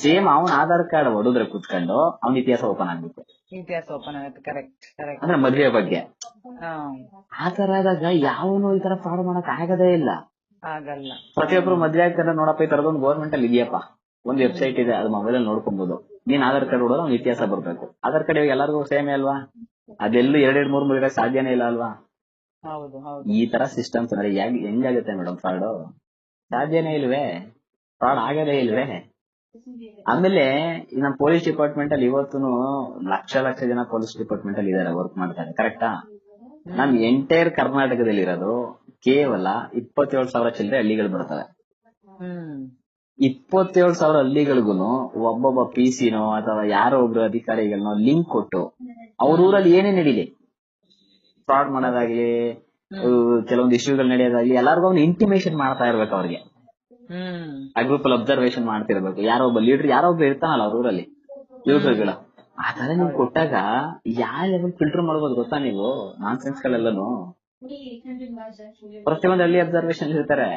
ಸೇಮ್ ಅವನ ಆಧಾರ್ ಕಾರ್ಡ್ ಹೊಡೆದ್ರೆ ಕುತ್ಕೊಂಡು ಅವ್ನ ಇತಿಹಾಸ ಓಪನ್ ಆಗ್ಬೇಕು ಇತಿಹಾಸ ಓಪನ್ ಆಗುತ್ತೆ ಕರೆಕ್ಟ್ ಕರೆಕ್ಟ್ ಅಂದ್ರೆ ಮದ್ವೆ ಬಗ್ಗೆ. ಆ ತರ ಆದಾಗ ಯಾವನು ಈ ತರ ಫ್ರಾಡ್ ಮಾಡಕ್ ಆಗದೇ ಇಲ್ಲ. ಆಗಲ್ಲ. ಪ್ರತಿಯೊಬ್ರು ಮದ್ವೆ ಆಗ್ತಾರೆ ನೋಡಪ್ಪ ಈ ತರದೊಂದು ಗೌರ್ಮೆಂಟ್ ಅಲ್ಲಿ ಇದೆಯಪ್ಪ. ಒಂದ್ ವೆಬ್ಸೈಟ್ ಇದೆ ಅದು ಮೊಬೈಲ್ ಅಲ್ಲಿ ನೋಡ್ಕೊಬಹುದು ನೀನ್ ಆಧಾರ್ ಕಾರ್ಡ್ ಹೊಡೋದು ಅವ್ನ ಇತಿಹಾಸ ಬರ್ಬೇಕು. ಆಧಾರ್ ಕಾರ್ಡ್ ಇವಾಗ ಎಲ್ಲರಿಗೂ ಸೇಮ್ ಅಲ್ವಾ? ಅದೆಲ್ಲೂ ಎರಡೆರಡು ಮೂರ್ ಮೂರ್ ಸಾಧ್ಯನೇ ಇಲ್ಲ ಅಲ್ವಾ? ಈ ತರ ಸಿಸ್ಟಮ್ಸ್ ಅಂದ್ರೆ ಹೆಂಗ್ ಹೆಂಗಾಗುತ್ತೆ ಮೇಡಮ್ ಫ್ರಾಡ್ ಸಾಧ್ಯನೇ ಇಲ್ವೇ? ಫ್ರಾಡ್ ಆಗದೇ ಇಲ್ವೇ? ಆಮೇಲೆ ನಮ್ಮ ನಮ್ ಪೊಲೀಸ್ ಡಿಪಾರ್ಟ್ಮೆಂಟ್ ಅಲ್ಲಿ ಇವತ್ತು ಲಕ್ಷ ಲಕ್ಷ ಜನ ಪೊಲೀಸ್ ಡಿಪಾರ್ಟ್ಮೆಂಟ್ ಅಲ್ಲಿ ಇದಾರೆ ವರ್ಕ್ ಮಾಡ್ತಾರೆ ಕರೆಕ್ಟಾ ನಮ್ ಎಂಟೈರ್ ಕರ್ನಾಟಕದಲ್ಲಿ ಇರೋದು ಕೇವಲ ಇಪ್ಪತ್ತೇಳು ಸಾವಿರ ಚಿಲ್ಲರೆ ಹಳ್ಳಿಗಳು ಬರ್ತವೆ. ಇಪ್ಪತ್ತೇಳು ಸಾವಿರ ಹಳ್ಳಿಗಳಿಗೂ ಒಬ್ಬೊಬ್ಬ ಪಿ ಸಿನೋ ಅಥವಾ ಯಾರೋ ಒಬ್ರು ಅಧಿಕಾರಿಗಳನ್ನೋ ಲಿಂಕ್ ಕೊಟ್ಟು ಅವ್ರ ಊರಲ್ಲಿ ಏನೇ ನಡೀಲಿ? ಫ್ರಾಡ್ ಮಾಡೋದಾಗ್ಲಿ ಕೆಲವೊಂದು ಇಶ್ಯೂಗಳು ನಡೆಯೋದಾಗ್ಲಿ ಎಲ್ಲಾರ್ಗು ಅವ್ನು ಇಂಟಿಮೇಷನ್ ಮಾಡ್ತಾ ಇರ್ಬೇಕು ಅವ್ರಿಗೆ. ಆ ಗ್ರೂಪ್ ಅಲ್ಲಿ ಅಬ್ಸರ್ವೇಷನ್ ಮಾಡ್ತಿರ್ಬೇಕು. ಯಾರೋ ಒಬ್ಬ ಲೀಡರ್ ಯಾರೋ ಒಬ್ಬ ಇರ್ತಾನಲ್ಲ ಅವ್ರ ಊರಲ್ಲಿ. ಯುವಕರುಗಳು ಆತರ ನೀವು ಕೊಟ್ಟಾಗ ಯಾವ ಲೆವೆಲ್ ಫಿಲ್ಟರ್ ಮಾಡ್ಬೋದು ಗೊತ್ತಾ ನೀವು? ನಾನ್ ಸೆನ್ಸ್ ಗಳೆಲ್ಲನು ಪ್ರತಿಯೊಂದು ಅಲ್ಲಿ ಅಬ್ಸರ್ವೇಷನ್ ಇರ್ತಾರೆ.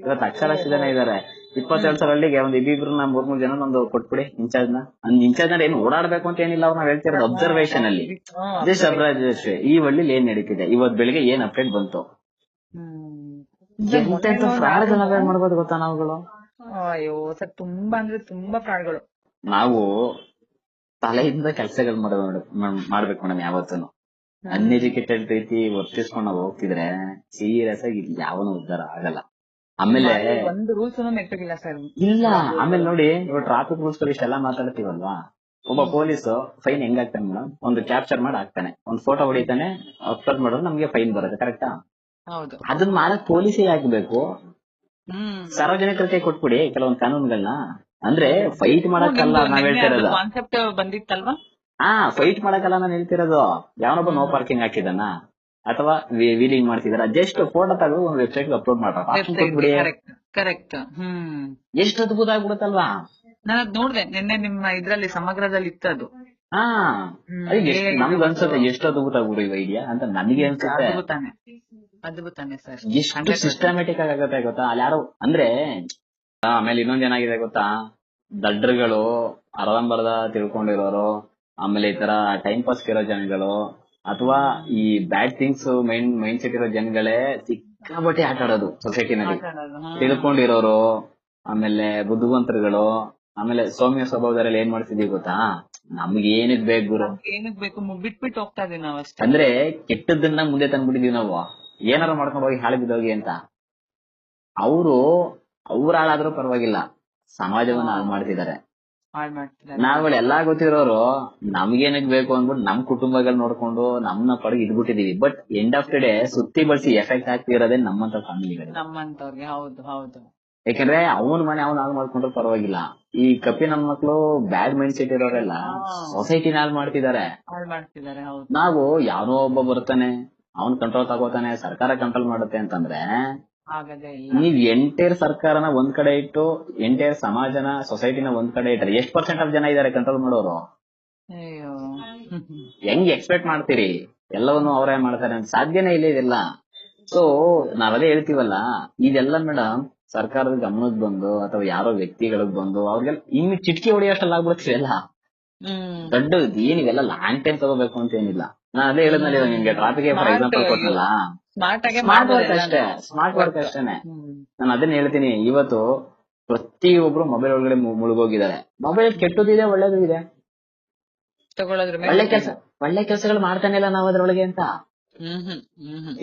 ಇವತ್ತು ಲಕ್ಷ ಲಕ್ಷ ಜನ ಇದಾರೆ. ಇಪ್ಪತ್ತೆರಡು ಸಾವಿರ ಹಳ್ಳಿಗೆ ಒಂದ್ ಇಬ್ಬಿಬ್ರನ್ನ ಮೂರ್ ಮೂರ್ ಜನ ಒಂದು ಕೊಟ್ಬಿಡಿ ಇನ್ಚಾರ್ಜ್ನ. ಇನ್ಚಾರ್ಜ್ನ ಏನು ಓಡಾಡ್ಬೇಕು ಅಂತ ಏನಿಲ್ಲ ಅವ್ರು ನಾವ್ ಹೇಳ್ತಿರೋದು ಅಬ್ಸರ್ವೇಷನ್ ಅಲ್ಲಿ. ಅದೇ ಸಬ್ರಾಜ್ ಈ ಹಳ್ಳಿಲಿ ಏನ್ ನಡೀತಿದೆ? ಇವತ್ ಬೆಳಿಗ್ಗೆ ಏನ್ ಅಪ್ಡೇಟ್ ಬಂತು. ಎಂತೆಂತ ಫ್ರಾಡ್ ಮಾಡ್ಬೋದು ಗೊತ್ತಾ ನಾವುಗಳು? ಅಯ್ಯೋ ಸರ್ ತುಂಬಾ ಅಂದ್ರೆ ತುಂಬಾ ಫ್ರಾಡ್ಗಳು ನಾವು ತಲೆಯಿಂದ ಕೆಲಸಗಳು ಮಾಡ್ಬೇಕು ಮೇಡಮ್ ಯಾವತ್ತೂ ಅನ್ಎಜುಕೇಟೆಡ್ ರೀತಿ ವರ್ತಿಸ್ಕೊಂಡು ನಾವು ಹೋಗ್ತಿದ್ರೆ ಸೀರಿಯಸ್ ಆಗಿ ಯಾವನು ಉದ್ಧಾರ ಆಗಲ್ಲ. ಆಮೇಲೆ ಒಂದು ರೂಲ್ಸ್ ಇಟ್ಟಿಲ್ಲ ಸರ್ ಇಲ್ಲ ಆಮೇಲೆ ನೋಡಿ ಇವಾಗ ಟ್ರಾಫಿಕ್ ರೂಲ್ಸ್ ಇಷ್ಟೆಲ್ಲ ಮಾತಾಡ್ತೀವಲ್ವಾ? ಒಬ್ಬ ಪೊಲೀಸ್ ಫೈನ್ ಹೆಂಗ್ ಹಾಕ್ತಾನೆ ಮೇಡಮ್ ಒಂದು ಕ್ಯಾಪ್ಚರ್ ಮಾಡಿ ಹಾಕ್ತಾನೆ. ಒಂದು ಫೋಟೋ ಹೊಡಿತಾನೆ ಅಪ್ಲೋಡ್ ಮಾಡೋದು ನಮ್ಗೆ ಫೈನ್ ಬರುತ್ತೆ ಕರೆಕ್ಟಾ ಹೌದು. ಅದನ್ನ ಮಾಡಕ್ ಪೊಲೀಸೇ ಹಾಕ್ಬೇಕು? ಸಾರ್ವಜನಿಕರಿಗೆ ಕೊಟ್ಬಿಡಿ ಕೆಲವೊಂದು ಕಾನೂನುಗಳನ್ನ ಅಂದ್ರೆ ಫೈಟ್ ಮಾಡಕ್ಕಲ್ಲ ನಾವ್ ಹೇಳ್ತಿರೋದು. ಕಾನ್ಸೆಪ್ಟ್ ಬಂದಿತ್ತಲ್ವಾ? ಹಾ ಫೈಟ್ ಮಾಡಕ್ಕಲ್ಲ ನಾನು ಹೇಳ್ತಿರೋದು. ಯಾವನೊಬ್ಬ ನೋ ಪಾರ್ಕಿಂಗ್ ಹಾಕಿದಾನ ಅಥವಾ ವೀಲಿಂಗ್ ಮಾಡ್ತಿದಾರ. ಜಸ್ಟ್ ಫೋಟೋ ತಗೋ ಒಂದು ವೆಬ್ಸೈಟ್ ಅಪ್ಲೋಡ್ ಮಾಡ್ಬಿಡಿ ಕರೆಕ್ಟ್ ಕರೆಕ್ಟ್ ಹ್ಮ್. ಎಷ್ಟು ಅದ್ಭುತ ಆಗ್ಬಿಡುತ್ತಲ್ವಾ? ನಾನು ಅದ್ ನೋಡ್ದೆ. ನಿನ್ನೆ ನಿಮ್ಮ ಇದ್ರಲ್ಲಿ ಸಮಗ್ರದಲ್ಲಿ ಇತ್ತದು ಹಾ. ಅದು ನಮ್ಗ್ ಅನ್ಸುತ್ತೆ ಎಷ್ಟು ಅದ್ಭುತ ಆಗ್ಬಿಡು ಇವ ಐಡಿಯಾ ಅಂತ ನನಗೆ ಅನ್ಸುತ್ತೆ. ಅದ್ಭುತಾನೆ. ಸರ್. ಎಷ್ಟು ಸಿಸ್ಟಮ್ಯಾಟಿಕ್ ಆಗುತ್ತೆ ಗೊತ್ತಾ? ಅಲ್ಲಿ ಯಾರು ಅಂದ್ರೆ ಆಮೇಲೆ ಇನ್ನೊಂದ್ ಏನಾಗಿದೆ ಗೊತ್ತಾ? ದಡ್ಡರುಗಳು ಅರ್ಧಂಬರ್ಧ ತಿಳ್ಕೊಂಡಿರೋರು ಆಮೇಲೆ ಈ ತರ ಟೈಮ್ ಪಾಸ್ ಇರೋ ಜನಗಳು ಅಥವಾ ಈ bad things mind mindset ಇರೋ ಜನಗಳೇ ಸಿಕ್ಕಾಬಟ್ಟೆ ಆಟ ಆಡೋದು ಸೊಸೈಟಿನಲ್ಲಿ ತಿಳ್ಕೊಂಡಿರೋರು ಆಮೇಲೆ ಬುದ್ಧಿವಂತರುಗಳು ಆಮೇಲೆ ಸೌಮ್ಯ ಸ್ವಭಾವದಲ್ಲಿ ಏನ್ ಮಾಡ್ತಿದೀವಿ ಗೊತ್ತಾ? ನಮ್ಗೆ ಏನಕ್ ಬೇಕು ಗುರು? ಏನಕ್ ಬೇಕು ಬಿಟ್ಬಿಟ್ಟು ಹೋಗ್ತಾ ಇದೀವಿ ನಾವು ಅಷ್ಟೇ. ಅಂದ್ರೆ ಕೆಟ್ಟದನ್ನ ಮುಂದೆ ತಂದ್ಬಿಟ್ಟಿದೀವಿ ನಾವು. ಏನಾರು ಮಾಡ್ಕೊಂಡು ಹೋಗಿ ಹಾಳು ಬಿದ್ದೋಗಿ ಅಂತ. ಅವರು ಅವ್ರ ಹಾಳಾದ್ರೂ ಪರವಾಗಿಲ್ಲ. ಸಮಾಜವನ್ನ ಹಾಳ್ ಮಾಡ್ತಿದ್ದಾರೆ. ನಾವುಗಳು ಎಲ್ಲಾ ಗೊತ್ತಿರೋರು ನಮ್ಗೇನಕ್ ಬೇಕು ಅಂದ್ಬಿಟ್ಟು ನಮ್ ಕುಟುಂಬಗಳು ನೋಡ್ಕೊಂಡು ನಮ್ನ ಪಡೆಗೆ ಇದ್ಬಿಟ್ಟಿದೀವಿ. But end of the day ಸುತ್ತಿ ಬಳಸಿ ಎಫೆಕ್ಟ್ ಆಗ್ತಿರೋದೇ ನಮ್ಮಂತ ಫ್ಯಾಮಿಲಿಗಳು ನಮ್ಮಂತವ್ರಿಗೆ ಹೌದು ಹೌದು. ಯಾಕಂದ್ರೆ ಅವನ್ ಮನೆ ಅವ್ನ ಹಾಳು ಮಾಡ್ಕೊಂಡ್ರೆ ಪರವಾಗಿಲ್ಲ. ಈ ಕಪ್ಪಿ ನನ್ ಮಕ್ಳು ಬ್ಯಾಡ್ ಮೈಂಡ್ ಸೆಟ್ ಇರೋರೆಲ್ಲ ಸೊಸೈಟಿನ ಹಾಳು ಮಾಡ್ತಿದ್ದಾರೆ. ನಾವು ಯಾರೋ ಒಬ್ಬ ಬರ್ತಾನೆ ಅವನ್ ಕಂಟ್ರೋಲ್ ತಗೋತಾನೆ ಸರ್ಕಾರ ಕಂಟ್ರೋಲ್ ಮಾಡುತ್ತೆ ಅಂತಂದ್ರೆ ನೀವ್ ಎಂಟೈರ್ ಸರ್ಕಾರನ ಒಂದ್ ಕಡೆ ಇಟ್ಟು ಎಂಟೈರ್ ಸಮಾಜನ ಸೊಸೈಟಿನ ಒಂದ್ ಕಡೆ ಇಟ್ರೆ ಎಷ್ಟ್ ಪರ್ಸೆಂಟ್ ಆಫ್ ಜನ ಇದಾರೆ ಕಂಟ್ರೋಲ್ ಮಾಡೋರು? ಹೆಂಗ್ ಎಕ್ಸ್ಪೆಕ್ಟ್ ಮಾಡ್ತೀರಿ? ಎಲ್ಲವನ್ನು ಅವರೇ ಮಾಡ್ತಾರೆ ಅಂತ ಸಾಧ್ಯನೇ ಇಲ್ಲ ಇದೆಲ್ಲ. ಸೊ ನಾವದೇ ಹೇಳ್ತೀವಲ್ಲ ಇದೆಲ್ಲ ಮೇಡಮ್ ಸರ್ಕಾರದ ಗಮನಕ್ ಬಂದು ಅಥವಾ ಯಾರೋ ವ್ಯಕ್ತಿಗಳಿಗೆ ಬಂದು ಅವ್ರಿಗೆಲ್ಲ ಇನ್ನು ಚಿಟಕಿ ಹೊಡೆಯೋಷ್ಟಲ್ಲ ಆಗ್ಬಿಡ್ತೀವಿ ಎಲ್ಲ ದೊಡ್ಡ ಏನಿವೆಲ್ಲ ಲಾಂಗ್ ಟೈಮ್ ತಗೋಬೇಕು ಅಂತ ಏನಿಲ್ಲ. ನಾನು ಅದೇ ಹೇಳಿದ್ನಲ್ಲ ಇವಾಗ ನಿಮ್ಗೆ ಟ್ರಾಫಿಕ್ ಫಾರ್ ಎಕ್ಸಾಂಪಲ್ ಸ್ಮಾರ್ಟ್ ಆಗಿ ಸ್ಮಾರ್ಟ್ ವರ್ಕ್ ಅಷ್ಟೇ ಸ್ಮಾರ್ಟ್ ವರ್ಕ್ ಅಷ್ಟೇನೆ. ನಾನು ಅದನ್ನ ಹೇಳ್ತೀನಿ ಇವತ್ತು ಪ್ರತಿಯೊಬ್ರು ಮೊಬೈಲ್ ಒಳಗಡೆ ಮುಳುಗೋಗಿದ್ದಾರೆ. ಮೊಬೈಲ್ ಕೆಟ್ಟದಿದೆ ಒಳ್ಳೇದು ಇದೆ. ಒಳ್ಳೆ ಕೆಲಸ ಒಳ್ಳೆ ಕೆಲಸಗಳು ಮಾಡ್ತಾನೆ ಇಲ್ಲ ನಾವ್ ಅದ್ರೊಳಗೆ ಅಂತ.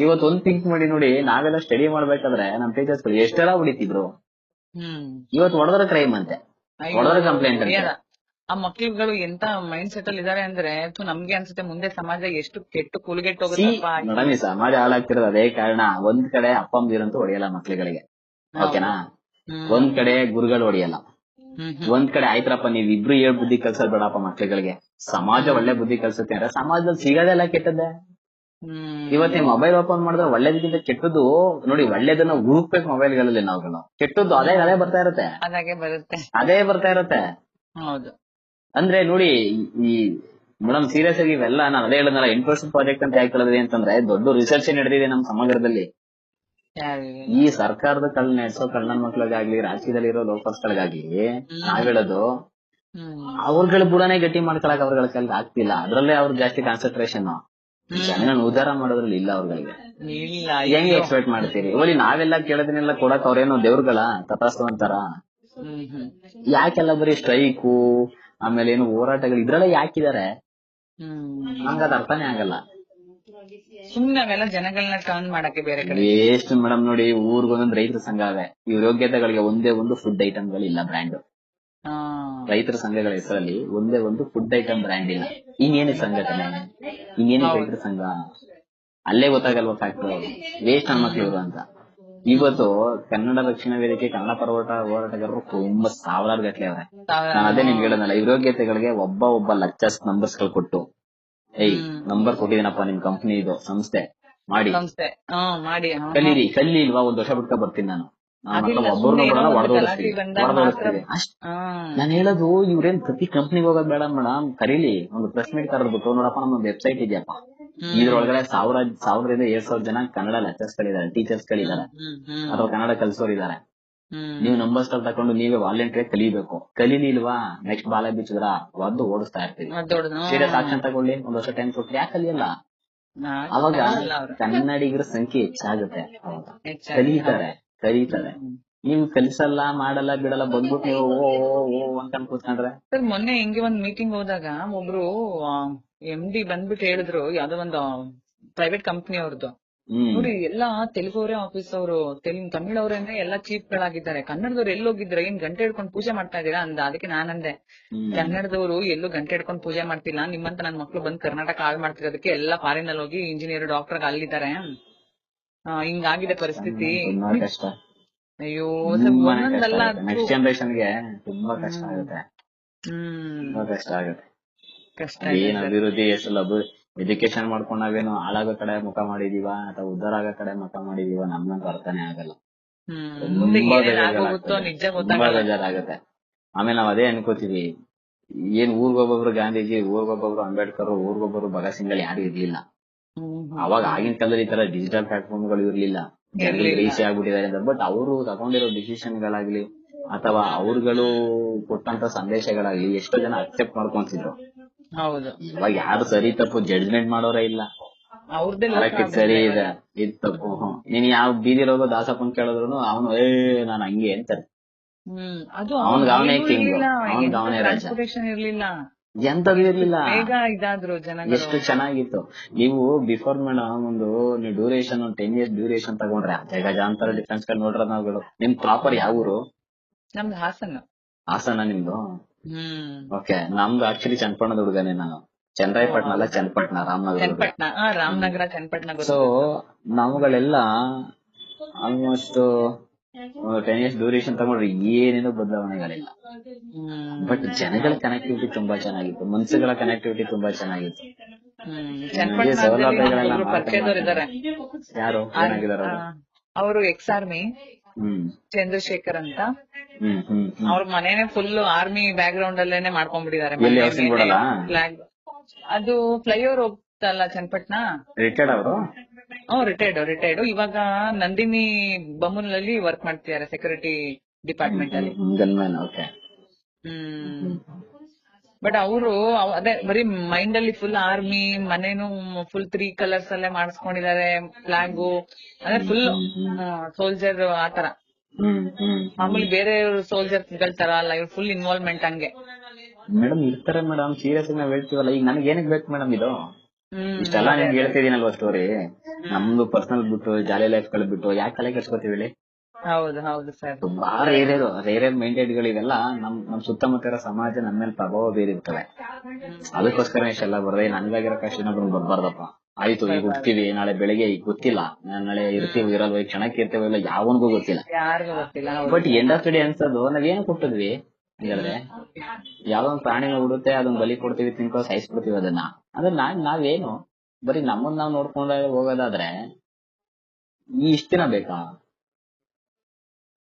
ಇವತ್ತು ಒಂದ್ ಥಿಂಕ್ ಮಾಡಿ ನೋಡಿ ನಾವೆಲ್ಲ ಸ್ಟಡಿ ಮಾಡ್ಬೇಕಾದ್ರೆ ನಮ್ ಟೀಚರ್ಸ್ ಎಷ್ಟೆಲ್ಲ ಹೊಡಿತಿದ್ರು? ಇವತ್ತು ಹೊಡೆದ್ರೆ ಕ್ರೈಮ್ ಅಂತೆ. ಹೊಡೆದ್ರ ಕಂಪ್ಲೇಂಟ್ ಅಂತೆ? ಆ ಮಕ್ಳುಗಳು ಎಂತ ಮೈಂಡ್ ಸೆಟ್ ಅಲ್ಲಿ ಇದಾರೆ ಅಂದ್ರೆ ಥು, ನಮ್ಗೆ ಅನ್ಸುತ್ತೆ ಮುಂದೆ ಸಮಾಜ ಎಷ್ಟು ಕೆಟ್ಟು ಕೂಲ್ಗೆಟ್ಟು ಹೋಗುತ್ತೆ ಹೋಗುತ್ತಪ್ಪ ಮೇಡಮ್ ಈ ಸಮಾಜ ಹಾಳಾಗ್ತಿರೋದು ಅದೇ ಕಾರಣ. ಒಂದ್ ಕಡೆ ಅಪ್ಪ ಅಮ್ಮದಿರಂತೂ ಹೊಡೆಯಲ್ಲ ಮಕ್ಳುಗಳಿಗೆ. ಓಕೆನಾ. ಒಂದ್ ಕಡೆ ಗುರುಗಳು ಹೊಡೆಯಲ್ಲ. ಒಂದ್ ಕಡೆ ಆಯ್ತ್ರಪ್ಪ ನೀವ್ ಇಬ್ರು ಹೇಳ್ ಬುದ್ಧಿ ಕಲ್ಸೋದ್ ಬೇಡಪ್ಪ ಮಕ್ಳುಗಳಿಗೆ. ಸಮಾಜ ಒಳ್ಳೆ ಬುದ್ಧಿ ಕಲ್ಸುತ್ತೆ ಅಂದ್ರೆ ಸಮಾಜದಲ್ಲಿ ಸಿಗೋದೆಲ್ಲ ಕೆಟ್ಟದ್ದೇ. ಇವತ್ತು ನೀವು ಮೊಬೈಲ್ ಓಪನ್ ಮಾಡಿದ್ರೆ ಒಳ್ಳೇದಕ್ಕಿಂತ ಕೆಟ್ಟದ್ದು ನೋಡಿ ಒಳ್ಳೇದನ್ನ ಹುಡುಕ್ಬೇಕು ಮೊಬೈಲ್ಗಳಲ್ಲಿ ನಾವುಗಳು. ಕೆಟ್ಟದ್ದು ಅದೇ ಅದೇ ಬರ್ತಾ ಇರುತ್ತೆ. ಅದಾಗೆ ಬರುತ್ತೆ. ಅದೇ ಬರ್ತಾ ಇರುತ್ತೆ. ಹೌದು. ಅಂದ್ರೆ ನೋಡಿ ಈ- ಮೇಡಮ್ ಸೀರಿಯಸ್ ಆಗಿ ಇವೆಲ್ಲ ನಾನು ಅದೇ ಹೇಳಿದ್ನಲ್ಲ ಎಂಟ್ ಪ್ರಾಜೆಕ್ಟ್ ಅಂತ ಯಾಕೆ ಹೇಳಿದ್ರಿ ಅಂತಂದ್ರೆ ದೊಡ್ಡ ರಿಸರ್ಚ್ ನಡೆದಿದೆ ನಮ್ಮ ಸಮಗ್ರದಲ್ಲಿ. ಈ ಸರ್ಕಾರದ ಕಳ್ ನಡೆಸೋ ಕಳ್ಳನ ಮಕ್ಕಳಿಗಾಗ್ಲಿ ರಾಜ್ಯದಲ್ಲಿ ಇರೋ ಲೋಕಲ್ಸ್ ಗಳಿಗಾಗ್ಲಿ ನಾವ್ ಹೇಳೋದು ಅವ್ರಗಳ ಬುಡನೆ ಗಟ್ಟಿ ಮಾಡ್ಕೊಳಕ್ ಅವ್ರಗಳ ಕೈಲಿ ಆಗ್ತಿಲ್ಲ. ಅದ್ರಲ್ಲೇ ಅವ್ರ ಜಾಸ್ತಿ ಕಾನ್ಸಂಟ್ರೇಷನ್ ಜನನ ಉದ್ಧಾರ ಮಾಡೋದ್ರಲ್ಲಿ ಇಲ್ಲ ಅವ್ರಗಳಿಗೆ. ಹೆಂಗ್ ಎಕ್ಸ್ಪೆಕ್ಟ್ ಮಾಡ್ತೀರಿ? ಓಲಿ ನಾವೆಲ್ಲ ಕೇಳೋದನ್ನೆಲ್ಲ ಕೊಡಕ್ ಅವ್ರೇನೋ ದೇವ್ರಗಳ ತಥಾಸ್ತು ಅಂತಾರ. ಯಾಕೆಲ್ಲ ಬರೀ ಸ್ಟ್ರೈಕು ಆಮೇಲೆ ಏನು ಹೋರಾಟಗಳು ಇದ್ರಲ್ಲೇ ಯಾಕಿದ್ದಾರೆ ಹ್ಮ್. ನಮ್ಗದ್ ಅರ್ಥನೇ ಆಗಲ್ಲ. ಸುಮ್ನೆ ಅವೆಲ್ಲ ಜನಗಳನ್ನ ಟರ್ನ್ ಮಾಡಕ್ಕೆ ಬೇರೆ ಕಡೆ. ಎಷ್ಟು ಮೇಡಮ್ ನೋಡಿ ಊರ್ಗೊಂದೊಂದು ರೈತರ ಸಂಘ ಅವೆ. ಇವ್ರ ಯೋಗ್ಯತೆಗಳಿಗೆ ಒಂದೇ ಒಂದು ಫುಡ್ ಐಟಮ್ಗಳಿಲ್ಲ ಬ್ರ್ಯಾಂಡ್ ಹಾ. ರೈತರ ಸಂಘಗಳ ಹೆಸರಲ್ಲಿ ಒಂದೇ ಒಂದು ಫುಡ್ ಐಟಮ್ ಬ್ರ್ಯಾಂಡ್ ಇಲ್ಲ. ಇನ್ನೇನು ಸಂಘಟನೆ? ಇನ್ನೇನು ರೈತರ ಸಂಘ? ಅಲ್ಲೇ ಗೊತ್ತಾಗಲ್ವಾ ಫ್ಯಾಕ್ಟರ್ ವೇಸ್ಟ್ ಮಕ್ಳು ಇವರು ಅಂತ. ಇವತ್ತು ಕನ್ನಡ ರಕ್ಷಣಾ ವೇದಿಕೆ ಕನ್ನಡ ಪರ ಹೋರಾಟ ಹೋರಾಟಗಾರರು ತುಂಬಾ ಸಾವಿರಾರು ಗಟ್ಲೆ ಅವ್ರೆ. ನಾನು ಅದೇ ನಿಮ್ಗೆ ಹೇಳೋದಲ್ಲ ಯೋಗ್ಯತೆಗಳಿಗೆ ಒಬ್ಬ ಒಬ್ಬ ಲಕ್ಷ ನಂಬರ್ಸ್ಗಳು ಕೊಟ್ಟು. ಏಯ್ ನಂಬರ್ ಕೊಟ್ಟಿದ್ದೀನಪ್ಪ ನಿಮ್ ಕಂಪ್ನಿ ಇದು ಸಂಸ್ಥೆ. ಮಾಡಿ. ಕಲೀರಿ ಕಲ್ಲಿ ಇಲ್ವಾ ಒಂದ್ ವರ್ಷ ಬಿಟ್ಕೊ ಬರ್ತೀನಿ ನಾನು. ನಾನು ಹೇಳೋದು ಇವ್ರೇನ್ ಪ್ರತಿ ಕಂಪ್ನಿಗೆ ಹೋಗೋದ್ ಬೇಡ ಮೇಡಮ್ ಕರೀಲಿ ಒಂದು ಪ್ರೆಸ್ ಮೀಟ್ ಕರೆದ್ಬಿಟ್ಟು ನೋಡಪ್ಪ ನಮ್ಮ ವೆಬ್ಸೈಟ್ ಇದೆಯಪ್ಪ. ಇದ್ರೊಳಗಡೆ ಸಾವಿರ ಸಾವಿರದಿಂದ ಎರಡ್ ಸಾವಿರ ಜನ ಕನ್ನಡ ಲೆಕ್ಚರ್ಸ್ ಗಳಿದ್ದಾರೆ ಟೀಚರ್ಸ್ ಗಳಿದ್ದಾರೆ. ಅಥವಾ ಕನ್ನಡ ಕಲಿಸೋರು ಇದಾರೆ ನೀವು ನಂಬರ್ಸ್ ತಕೊಂಡು ನೀವೇ ವಾಲಂಟಿಯರ್ ಕಲಿಬೇಕು. ಕಲೀಲಿಲ್ವಾ? ನೆಕ್ಸ್ಟ್ ಬಾಲ ಬಿಚ್ಚಿದ್ರ ಒದ್ದು ಓಡಿಸ್ತಾ ಇರ್ತೀವಿ. ಸೀರಿಯಸ್ ಆಕ್ಷನ್ ತಗೊಳ್ಳಿ ಒಂದ್ ವರ್ಷ ಟೈಮ್ ಕೊಟ್ಟು ಯಾಕೆ ಕಲಿಯಲ್ಲ? ಅವಾಗ ಕನ್ನಡಿಗರ ಸಂಖ್ಯೆ ಹೆಚ್ಚಾಗುತ್ತೆ. ಕಲಿತಾರೆ ಕಲಿತಾರೆ. ನೀವು ಕಲಿಸಲ್ಲ ಮಾಡಲ್ಲ ಬಿಡಲ್ಲ ಬಂದ್ಬಿಟ್ಟು ನೀವು ಓ ಓ ಓ ಅಂತ ಕೂತ್ಕೊಂಡ್ರೆ? ಸರ್ ಮೊನ್ನೆ ಹಿಂಗೆ ಒಂದ್ ಮೀಟಿಂಗ್ ಹೋದಾಗ ಒಬ್ರು ಎಂ ಡಿ ಬಂದ್ಬಿಟ್ಟು ಹೇಳಿದ್ರು ಯಾವ್ದೋ ಒಂದು ಪ್ರೈವೇಟ್ ಕಂಪನಿ ಅವ್ರದ್ದು ನೋಡಿ ಎಲ್ಲಾ ತೆಲುಗುವರೇ ಆಫೀಸ್ ಅವರು ತೆಲುಗು ಅವರೇನೆ ಎಲ್ಲಾ ಚೀಫ್ ಗಳಾಗಿದ್ದಾರೆ. ಕನ್ನಡದವ್ರು ಎಲ್ಲಿ ಹೋಗಿದ್ರೆ ಏನ್ ಗಂಟೆ ಹಿಡ್ಕೊಂಡು ಪೂಜೆ ಮಾಡ್ತಾ ಇದೀರಾ ಅಂದ ಅದಕ್ಕೆ ನಾನಂದೆ. ಕನ್ನಡದವರು ಎಲ್ಲೂ ಗಂಟೆ ಹಿಡ್ಕೊಂಡು ಪೂಜೆ ಮಾಡ್ತಿಲ್ಲ. ನಿಮ್ಮಂತ ನನ್ ಮಕ್ಳು ಬಂದ್ ಕರ್ನಾಟಕ ಹಾಳು ಮಾಡ್ತಿರೋದಕ್ಕೆ ಎಲ್ಲಾ ಫಾರಿನ್ ಅಲ್ಲಿ ಹೋಗಿ ಇಂಜಿನಿಯರ್ ಡಾಕ್ಟರ್ ಅಲ್ಲಿದ್ದಾರೆ. ಆ, ಹಿಂಗಾಗಿದೆ ಪರಿಸ್ಥಿತಿ. ಅಯ್ಯೋ ಒಂದೊಂದಲ್ಲ ತುಂಬಾ ಕಷ್ಟ ಆಗುತ್ತೆ. ತುಂಬಾ ಕಷ್ಟ ಆಗುತ್ತೆ. ಕಷ್ಟ ಏನ್ ಅಭಿವೃದ್ಧಿ ಎಷ್ಟು ಎಜುಕೇಶನ್ ಮಾಡ್ಕೊಂಡ್ ನಾವೇನು ಹಾಳಾಗೋ ಕಡೆ ಮುಖ ಮಾಡಿದೀವ ಅಥವಾ ಉದ್ದಾರ ಆಗೋ ಕಡೆ ಮುಖ ಮಾಡಿದೀವ ನಮ್ಗಂತ ಅರ್ಥನೇ ಆಗಲ್ಲ. ತುಂಬಾ ಬೇಜಾರಾಗತ್ತೆ. ಆಮೇಲೆ ನಾವ್ ಅದೇ ಅನ್ಕೋತೀವಿ ಏನ್ ಊರ್ಗೊಬ್ಬೊಬ್ರು ಗಾಂಧೀಜಿ ಊರ್ಗೊಬ್ಬೊಬ್ರು ಅಂಬೇಡ್ಕರ್ ಊರ್ಗೊಬ್ಬರು ಭಗತ್ ಸಿಂಗ್ ಯಾರು ಇರ್ಲಿಲ್ಲ. ಅವಾಗ ಆಗಿನ ಕಾಲದಲ್ಲಿ ಈ ತರ ಡಿಜಿಟಲ್ ಪ್ಲಾಟ್ಫಾರ್ಮ್ಗಳು ಇರ್ಲಿಲ್ಲ ಇರ್ಲಿಲ್ಲ. ಈಸಿ ಆಗ್ಬಿಟ್ಟಿದ್ದಾರೆ ಅಂತ. ಬಟ್ ಅವರು ತಗೊಂಡಿರೋ ಡಿಸಿಷನ್ ಗಳಾಗ್ಲಿ ಅಥವಾ ಅವ್ರುಗಳು ಕೊಟ್ಟಂತ ಸಂದೇಶಗಳಾಗ್ಲಿ ಎಷ್ಟೋ ಜನ ಅಕ್ಸೆಪ್ಟ್ ಮಾಡ್ಕೊಂತಿದ್ರು. ಹೌದು. ಇವಾಗ ಯಾರು ಸರಿ ತಪ್ಪು ಜಡ್ಜ್ಮೆಂಟ್ ಮಾಡೋರೇ ಇಲ್ಲ. ಸರಿ ಇದೆ. ಇದ್ ತಪ್ಪು. ನೀನ್ ಯಾವ ಬೀದಿ ಹೋಗೋ ದಾಸಪ್ಪನ್ ಕೇಳಿದ್ರು ಅವನು ಏ ನಾನ್ ಹಂಗೆ ಅಂತಾರೆ. ಹ್ಮ್. ಅದು ಅವ್ನ್ಗ್ ಅವನೇ ಏನೂ king. ಇರ್ಲಿಲ್ಲ. ಅವ್ನ್ಗ್ ಅವನೇ ರಾಜ. ಟ್ರಾನ್ಸ್ಪೋರ್ಟೇಶನ್ ಇರ್ಲಿಲ್ಲ. ಎಂತದು ಇರ್ಲಿಲ್ಲ. ಬೇಗ ಇದಾದ್ರು ಜನಗಳು. ಎಷ್ಟು ಚೆನ್ನಾಗಿತ್ತು. ನೀವು ಬಿಫೋರ್ ಮೇಡಮ್ ಒಂದು ನೀವು ಡ್ಯೂರೇಷನ್ ಒಂದು ಟೆನ್ ಇಯರ್ಸ್ ಡ್ಯೂರೇಷನ್ ತಗೊಂಡ್ರೆ ಗಜಾಂತರ ಡಿಫೆನ್ಸ್ಗಳು ನೋಡ್ರ ನಾವುಗಳು. ನಿಮ್ ಪ್ರಾಪರ್ ಯಾವ ಊರು ನಮ್ದು ಹಾಸನ. ಹಾಸನ ನಿಮ್ದು? ಓಕೆ ನಮ್ದು ಆಕ್ಚುಲಿ ಚನ್ನಪಟ್ಟಣದ ಹುಡುಗನೇ ನಾನು. ಚನ್ನರಾಯಪಟ್ಟಣ ಅಲ್ಲ ಚನ್ನಪಟ್ಟಣ ರಾಮನಗರ ರಾಮನಗರ ಚನ್ನಪಟ್ಟಣ ಸೊ ನಮ್ಗಳೆಲ್ಲ ನಾವುಗಳೆಲ್ಲ ಆಲ್ಮೋಸ್ಟ್ ಟೆನ್ ಇಯರ್ಸ್ ಡ್ಯೂರೇಷನ್ ತಗೊಂಡ್ರೆ ಏನೇನು ಬದಲಾವಣೆಗಳಿಲ್ಲ. ಬಟ್ ಜನಗಳ ಕನೆಕ್ಟಿವಿಟಿ ತುಂಬಾ ಚೆನ್ನಾಗಿತ್ತು. ಮನ್ಸುಗಳ ಕನೆಕ್ಟಿವಿಟಿ ತುಂಬಾ ಚೆನ್ನಾಗಿತ್ತು. ಸೌಲಭ್ಯಗಳೆಲ್ಲ ಯಾರು ಅವರು? ಎಕ್ಸ್ ಆರ್ಮಿ ಚಂದ್ರಶೇಖರ್ ಅಂತ. ಅವ್ರ ಮನೇನೆ ಫುಲ್ ಆರ್ಮಿ ಬ್ಯಾಕ್ ಗ್ರೌಂಡ್ ಅಲ್ಲೇನೆ ಮಾಡ್ಕೊಂಡ್ಬಿಟ್ಟಿದ್ದಾರೆ ಎಲ್ಲಿ ಅದು ಫ್ಲೈಓವರ್ ಹೋಗ್ತಲ್ಲ ಚನ್ನಪಟ್ಟಣ ರಿಟೈರ್ಡ್ ಅವರು? ಹ್ಮ್ ರಿಟೈರ್ಡ್ ರಿಟೈರ್ಡ್ ಇವಾಗ ನಂದಿನಿ ಬಮೂನಲ್ಲಿ ವರ್ಕ್ ಮಾಡ್ತಿದ್ದಾರೆ ಸೆಕ್ಯೂರಿಟಿ ಡಿಪಾರ್ಟ್ಮೆಂಟ್ ಅಲ್ಲಿ. Gunman okay hmm. ಬಟ್ ಅವರು ಅದೇ ಬರೀ ಮೈಂಡ್ ಅಲ್ಲಿ ಫುಲ್ ಆರ್ಮಿ ಮನೇನು ಫುಲ್ ತ್ರೀ ಕಲರ್ಸ್ ಅಲ್ಲೇ ಮಾಡಿಸ್ಕೊಂಡಿದ್ದಾರೆ ಫ್ಲಾಗು ಅಂದ್ರೆ ಫುಲ್ ಸೋಲ್ಜರ್ ಆತರ ಮಾಮೂಲಿ ಬೇರೆ ಸೋಲ್ಜರ್ ತರ ಅಲ್ಲ ಇವ್ರು ಫುಲ್ ಇನ್ವಾಲ್ವ್ಮೆಂಟ್ ಹಂಗೆ. ಮೇಡಮ್ ಇರ್ತಾರೆ ಮೇಡಮ್ ಸೀರಿಯಸ್ ನಾವ್ ಹೇಳ್ತೀವಲ್ಲ ಈಗ ನನಗೆ ಏನಕ್ಕೆ ಬೇಕು ಮೇಡಮ್ ಇದು? ಇಷ್ಟೆಲ್ಲ ನಿಮ್ಗೆ ಹೇಳ್ತಿದೀನಲ್ವಾ ಸ್ಟೋರಿ ನಮ್ದು ಪರ್ಸನಲ್ ಬಿಟ್ಟು ಜಾಲಿ ಲೈಫ್ಗಳು ಬಿಟ್ಟು ಯಾಕೆ ತಲೆ ಕೆಡ್ಸ್ಕೊತೀವಿ ಹೇಳಿ? ಹೌದು ಹೌದು ಸರ್. ತುಂಬಾ ರೇರೇರು ರೇರೇರ್ ಮೈಂಡೆಡ್ಗಳು ಇವೆಲ್ಲ ನಮ್ ನಮ್ ಸುತ್ತಮುತ್ತ ಇರೋ ಸಮಾಜ ನಮ್ಮ ಮೇಲೆ ಪ್ರಭಾವ ಬೀರಿರ್ತವೆ. ಅದಕ್ಕೋಸ್ಕರ ಇಷ್ಟೆಲ್ಲ ಬರ್ದೇ ನನ್ಗಾಗಿರೋ ಕಷ್ಟ ಏನಾದ್ರು ಬರ್ಬಾರ್ದಪ್ಪ. ಆಯ್ತು ಈಗ ಹುಡ್ತೀವಿ ನಾಳೆ ಬೆಳಿಗ್ಗೆ ಈಗ ಗೊತ್ತಿಲ್ಲ. ನಾಳೆ ಇರ್ತೀವಿ ಇರಲ್ವ ಈಗ ಕ್ಷಣಕ್ಕೆ ಇರ್ತೇವೆ ಇಲ್ಲ ಯಾವನ್ಗೂ ಗೊತ್ತಿಲ್ಲ. ಯಾರಿಗೂ ಗೊತ್ತಿಲ್ಲ ಬಟ್ ಎಂಡ್ ಆಫ್ ಡಿ ಅನ್ಸೋದು ನಾವೇನು ಕೊಟ್ಟಿದ್ವಿ? ಹಂಗಾದ್ರೆ ಯಾವ್ದೊಂದ್ ಪ್ರಾಣಿನ ಉಡುತ್ತೆ ಅದನ್ನ ಬಲಿ ಕೊಡ್ತೀವಿ ತಿನ್ಕೋ ಸಾಯಿಸ್ಬಿಡ್ತೀವಿ ಅದನ್ನ. ಅಂದ್ರೆ ನಾನ್ ನಾವೇನು? ಬರೀ ನಮ್ಮನ್ನ ನಾವ್ ನೋಡ್ಕೊಂಡ ಹೋಗೋದಾದ್ರೆ ಈ ಇಷ್ಟಿನ ಬೇಕಾ?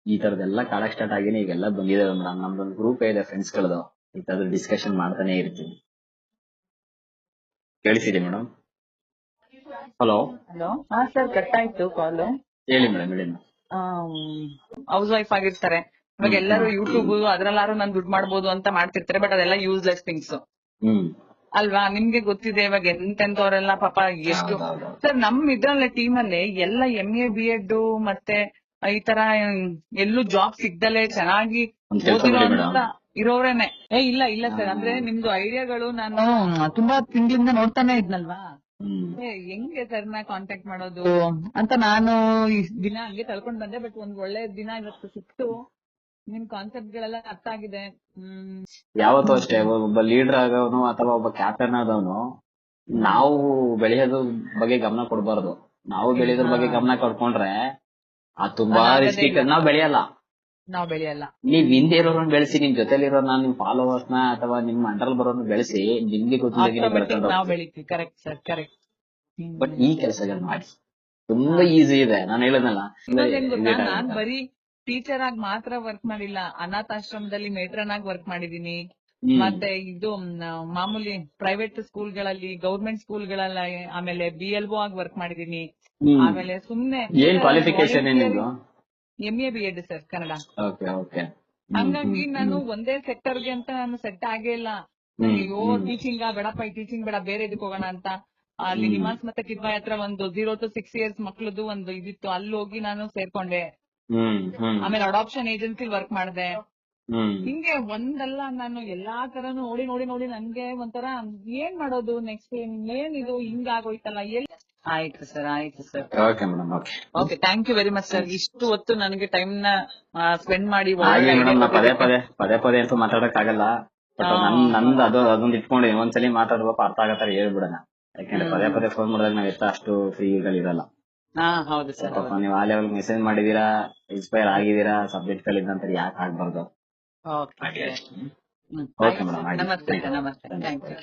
ಈ ತರದೆಲ್ಲ ಕಾಡಕ್ ಸ್ಟಾರ್ಟ್ ಆಗಿನ ಈಗೆಲ್ಲ ಬಂದಿದೆ ಮೇಡಮ್. ನಮ್ದೊಂದು ಗ್ರೂಪ್ ಇದೆ ಫ್ರೆಂಡ್ಸ್ ಗಳದು ಈ ತರದ ಡಿಸ್ಕಷನ್ ಮಾಡ್ತಾನೆ ಇರ್ತೀವಿ. ಕೇಳಿಸಿದೆ ಮೇಡಮ್? ಹಲೋ ಹಲೋ ಹಾ ಸರ್ ಕಟ್ ಆಯ್ತು ಕಾಲ್ ಹೇಳಿ ಮೇಡಮ್ ಹೇಳಿ ಹೌಸ್ ವೈಫ್ ಆಗಿರ್ತಾರೆ. ಇವಾಗ ಎಲ್ಲರೂ ಯೂಟ್ಯೂಬ್ ಅದ್ರಲ್ಲಾರು ನಾನ್ ದುಡ್ಡು ಮಾಡ್ಬೋದು ಅಂತ ಮಾಡ್ತಿರ್ತಾರೆ ಬಟ್ ಅದೆಲ್ಲ ಯೂಸ್ಲೆಸ್ ಥಿಂಗ್ಸ್ ಅಲ್ವಾ? ನಿಮ್ಗೆ ಗೊತ್ತಿದೆ ಇವಾಗ ಎಂತೆಂತವ್ರೆಲ್ಲ ಪಾಪ ಎಷ್ಟು ಸರ್ ನಮ್ ಇದ್ರಲ್ಲೇ ಟೀಮ್ ಅಲ್ಲಿ ಎಲ್ಲ ಎಂ ಎ ಬಿ ಎಡ್ ಮತ್ತೆ ಈ ತರ ಎಲ್ಲೂ ಜಾಬ್ ಸಿಗ್ದಲೆ ಚೆನ್ನಾಗಿ ಓದಿರೋಂತ ಇರೋರೇನೆ. ಏ ಇಲ್ಲ ಇಲ್ಲ ಸರ್. ಅಂದ್ರೆ ನಿಮ್ದು ಐಡಿಯಾಗಳು ನಾನು ತುಂಬಾ ತಿಂಗಳಿಂದ ನೋಡ್ತಾನೆ ಇದ್ನಲ್ವಾ? ಹೆಂಗೆ ಸರ್ನ ಕಾಂಟ್ಯಾಕ್ಟ್ ಮಾಡೋದು? ಅಂತ ನಾನು ಈ ದಿನ ಹಂಗೆ ತಳ್ಕೊಂಡ್ ಬಂದೆ ಬಟ್ ಒಂದ್ ಒಳ್ಳೆ ದಿನ ಇವತ್ತು ಸಿಕ್ತು. ನಿಮ್ ಕಾನ್ಸೆಪ್ಟ್ ಗಳೆಲ್ಲ ಅರ್ಥ ಆಗಿದೆ. ಹ್ಮ್. ಯಾವತ್ತೂ ಅಷ್ಟೇ ಒಬ್ಬ ಲೀಡರ್ ಆಗೋನು ಅಥವಾ ಒಬ್ಬ ಕ್ಯಾಪ್ಟನ್ ಆದವನು ನಾವು ಬೆಳೆಯೋದ್ರ ಬಗ್ಗೆ ಗಮನ ಕೊಡಬಾರ್ದು. ನಾವು ಬೆಳೆಯೋದ್ರ ಬಗ್ಗೆ ಗಮನ ಕೊಡ್ಕೊಂಡ್ರೆ ಅದು ತುಂಬಾ ಇಲ್ಲ. ನಾವ್ ಬೆಳೆಯಲ್ಲ. ನಾವ್ ಬೆಳೆಯಲ್ಲ. ನೀವ್ ಹಿಂದೆ ಇರೋರನ್ನ ಬೆಳೆಸಿ ನಿಮ್ ಜೊತೆಲಿರೋ ನಿಮ್ ಫಾಲೋವರ್ಸ್ನ ಅಥವಾ ನಿಮ್ ಅಂಡರ್ ಬರೋರ್ನ ಬೆಳೆಸಿ ನಿಮ್ಗೆ ಗೊತ್ತಿಲ್ಲ ಕರೆಕ್ಟ್ ಸರ್ ಕರೆಕ್ಟ್ ಬಟ್ ಈ ಕೆಲಸಗಳು ಮಾಡಿ. ತುಂಬಾ ಈಸಿ ಇದೆ. ನಾನು ನಾನ್ ಬರೀ ಟೀಚರ್ ಆಗಿ ಮಾತ್ರ ವರ್ಕ್ ಮಾಡಿಲ್ಲ. ಅನಾಥಾಶ್ರಮದಲ್ಲಿ ಮೇಟ್ರನ್ ಆಗಿ ವರ್ಕ್ ಮಾಡಿದೀನಿ. ಮತ್ತೆ ಇದು ಮಾಮೂಲಿ ಪ್ರೈವೇಟ್ ಸ್ಕೂಲ್ಗಳಲ್ಲಿ ಗೌರ್ಮೆಂಟ್ ಸ್ಕೂಲ್ಗಳಲ್ಲಿ ಆಮೇಲೆ ಬಿ ಎಲ್ ಒ ಆಗಿ ವರ್ಕ್ ಮಾಡಿದೀನಿ. ಆಮೇಲೆ ಸುಮ್ನೆ ಏನ್ ಕ್ವಾಲಿಫಿಕೇಶನ್ ಏನಿದು M A B Ed sir Kannada. Okay okay ಹಂಗಾಗಿ ನಾನು ಒಂದೇ ಸೆಕ್ಟರ್ಗೆ ಅಂತ ನಾನು ಸೆಟ್ ಆಗೇ ಇಲ್ಲ. ಅಯ್ಯೋ ಟೀಚಿಂಗ್ ಬೇಡಪ್ಪ ಈ ಟೀಚಿಂಗ್ ಬೇಡ ಬೇರೆ ಇದಕ್ಕೆ ಹೋಗೋಣ ಅಂತ. ಅಲ್ಲಿ ನಿಮಾಸ್ ಮತ್ತೆ ಕಿದ್ವಾಯ್ ಹತ್ರ ಒಂದು ಜೀರೋ ಟು ಸಿಕ್ಸ್ ಇಯರ್ಸ್ ಮಕ್ಳದ್ದು ಒಂದು ಇದಿತ್ತು. ಅಲ್ಲಿ ಹೋಗಿ ನಾನು ಸೇರ್ಕೊಂಡೆ. ಆಮೇಲೆ ಅಡಾಪ್ಷನ್ ಏಜೆನ್ಸಿ ವರ್ಕ್ ಮಾಡಿದೆ. ಹಿಂಗೆ ಒಂದಲ್ಲ ನಾನು ಎಲ್ಲಾ ತರನು ನೋಡಿ ನೋಡಿ ನೋಡಿ ನನ್ಗೆ ಒಂಥರ ಏನ್ ಮಾಡೋದು ನೆಕ್ಸ್ಟ್ ಏನ್ ಇದು ಹಿಂಗ ಆಗೋಯ್ತಲ್ಲ ಎಲ್ಲಿ ಆಯ್ತು ಸರ್ ಆಯ್ತು sir. Okay madam okay okay thank you very much sir ಇಷ್ಟು ಹೊತ್ತು ನನಗೆ ಟೈಮ್ನ ಸ್ಪೆಂಡ್ ಮಾಡಿ ಮೇಡಮ್ ನಾ ಪದೇ ಪದೇ ಪದೇ ಪದೇ ಅಂತೂ ಮಾತಾಡಕ್ ಆಗಲ್ಲ ಬಟ್. ನನ್ ನಂದ್ ಅದು ಅದೊಂದ್ ಇಟ್ಕೊಂಡು. ಒಂದ್ಸಲಿ ಮಾತಾಡುವ ಅರ್ಥ ಆಗತ್ತಾರೆ ಹೇಳ್ಬಿಡೋಣ. ಯಾಕಂದ್ರೆ ಪದೇ ಪದೇ ಫೋನ್ ಮಾಡಿದಾಗ ನಾವ್ ಎಷ್ಟು ಅಷ್ಟು ಫ್ರೀ ಇರಲ್ಲ. ಹಾ ಹೌದು ಸರ್ ಪಾಪ ನೀವು ಆ ಲೆವೆಲ್ ಮೆಸೇಜ್ ಮಾಡಿದೀರಾ ಇನ್ಸ್ಪೈರ್ ಆಗಿದೀರಾ ಸಬ್ಜೆಕ್ಟ್ ಗಳಿಂದ ಯಾಕೆ ಆಗ್ಬಾರ್ದು? ಓಕೆ ಆಯ್ತು. ನಮಸ್ತೆ ನಮಸ್ತೆ. Thank you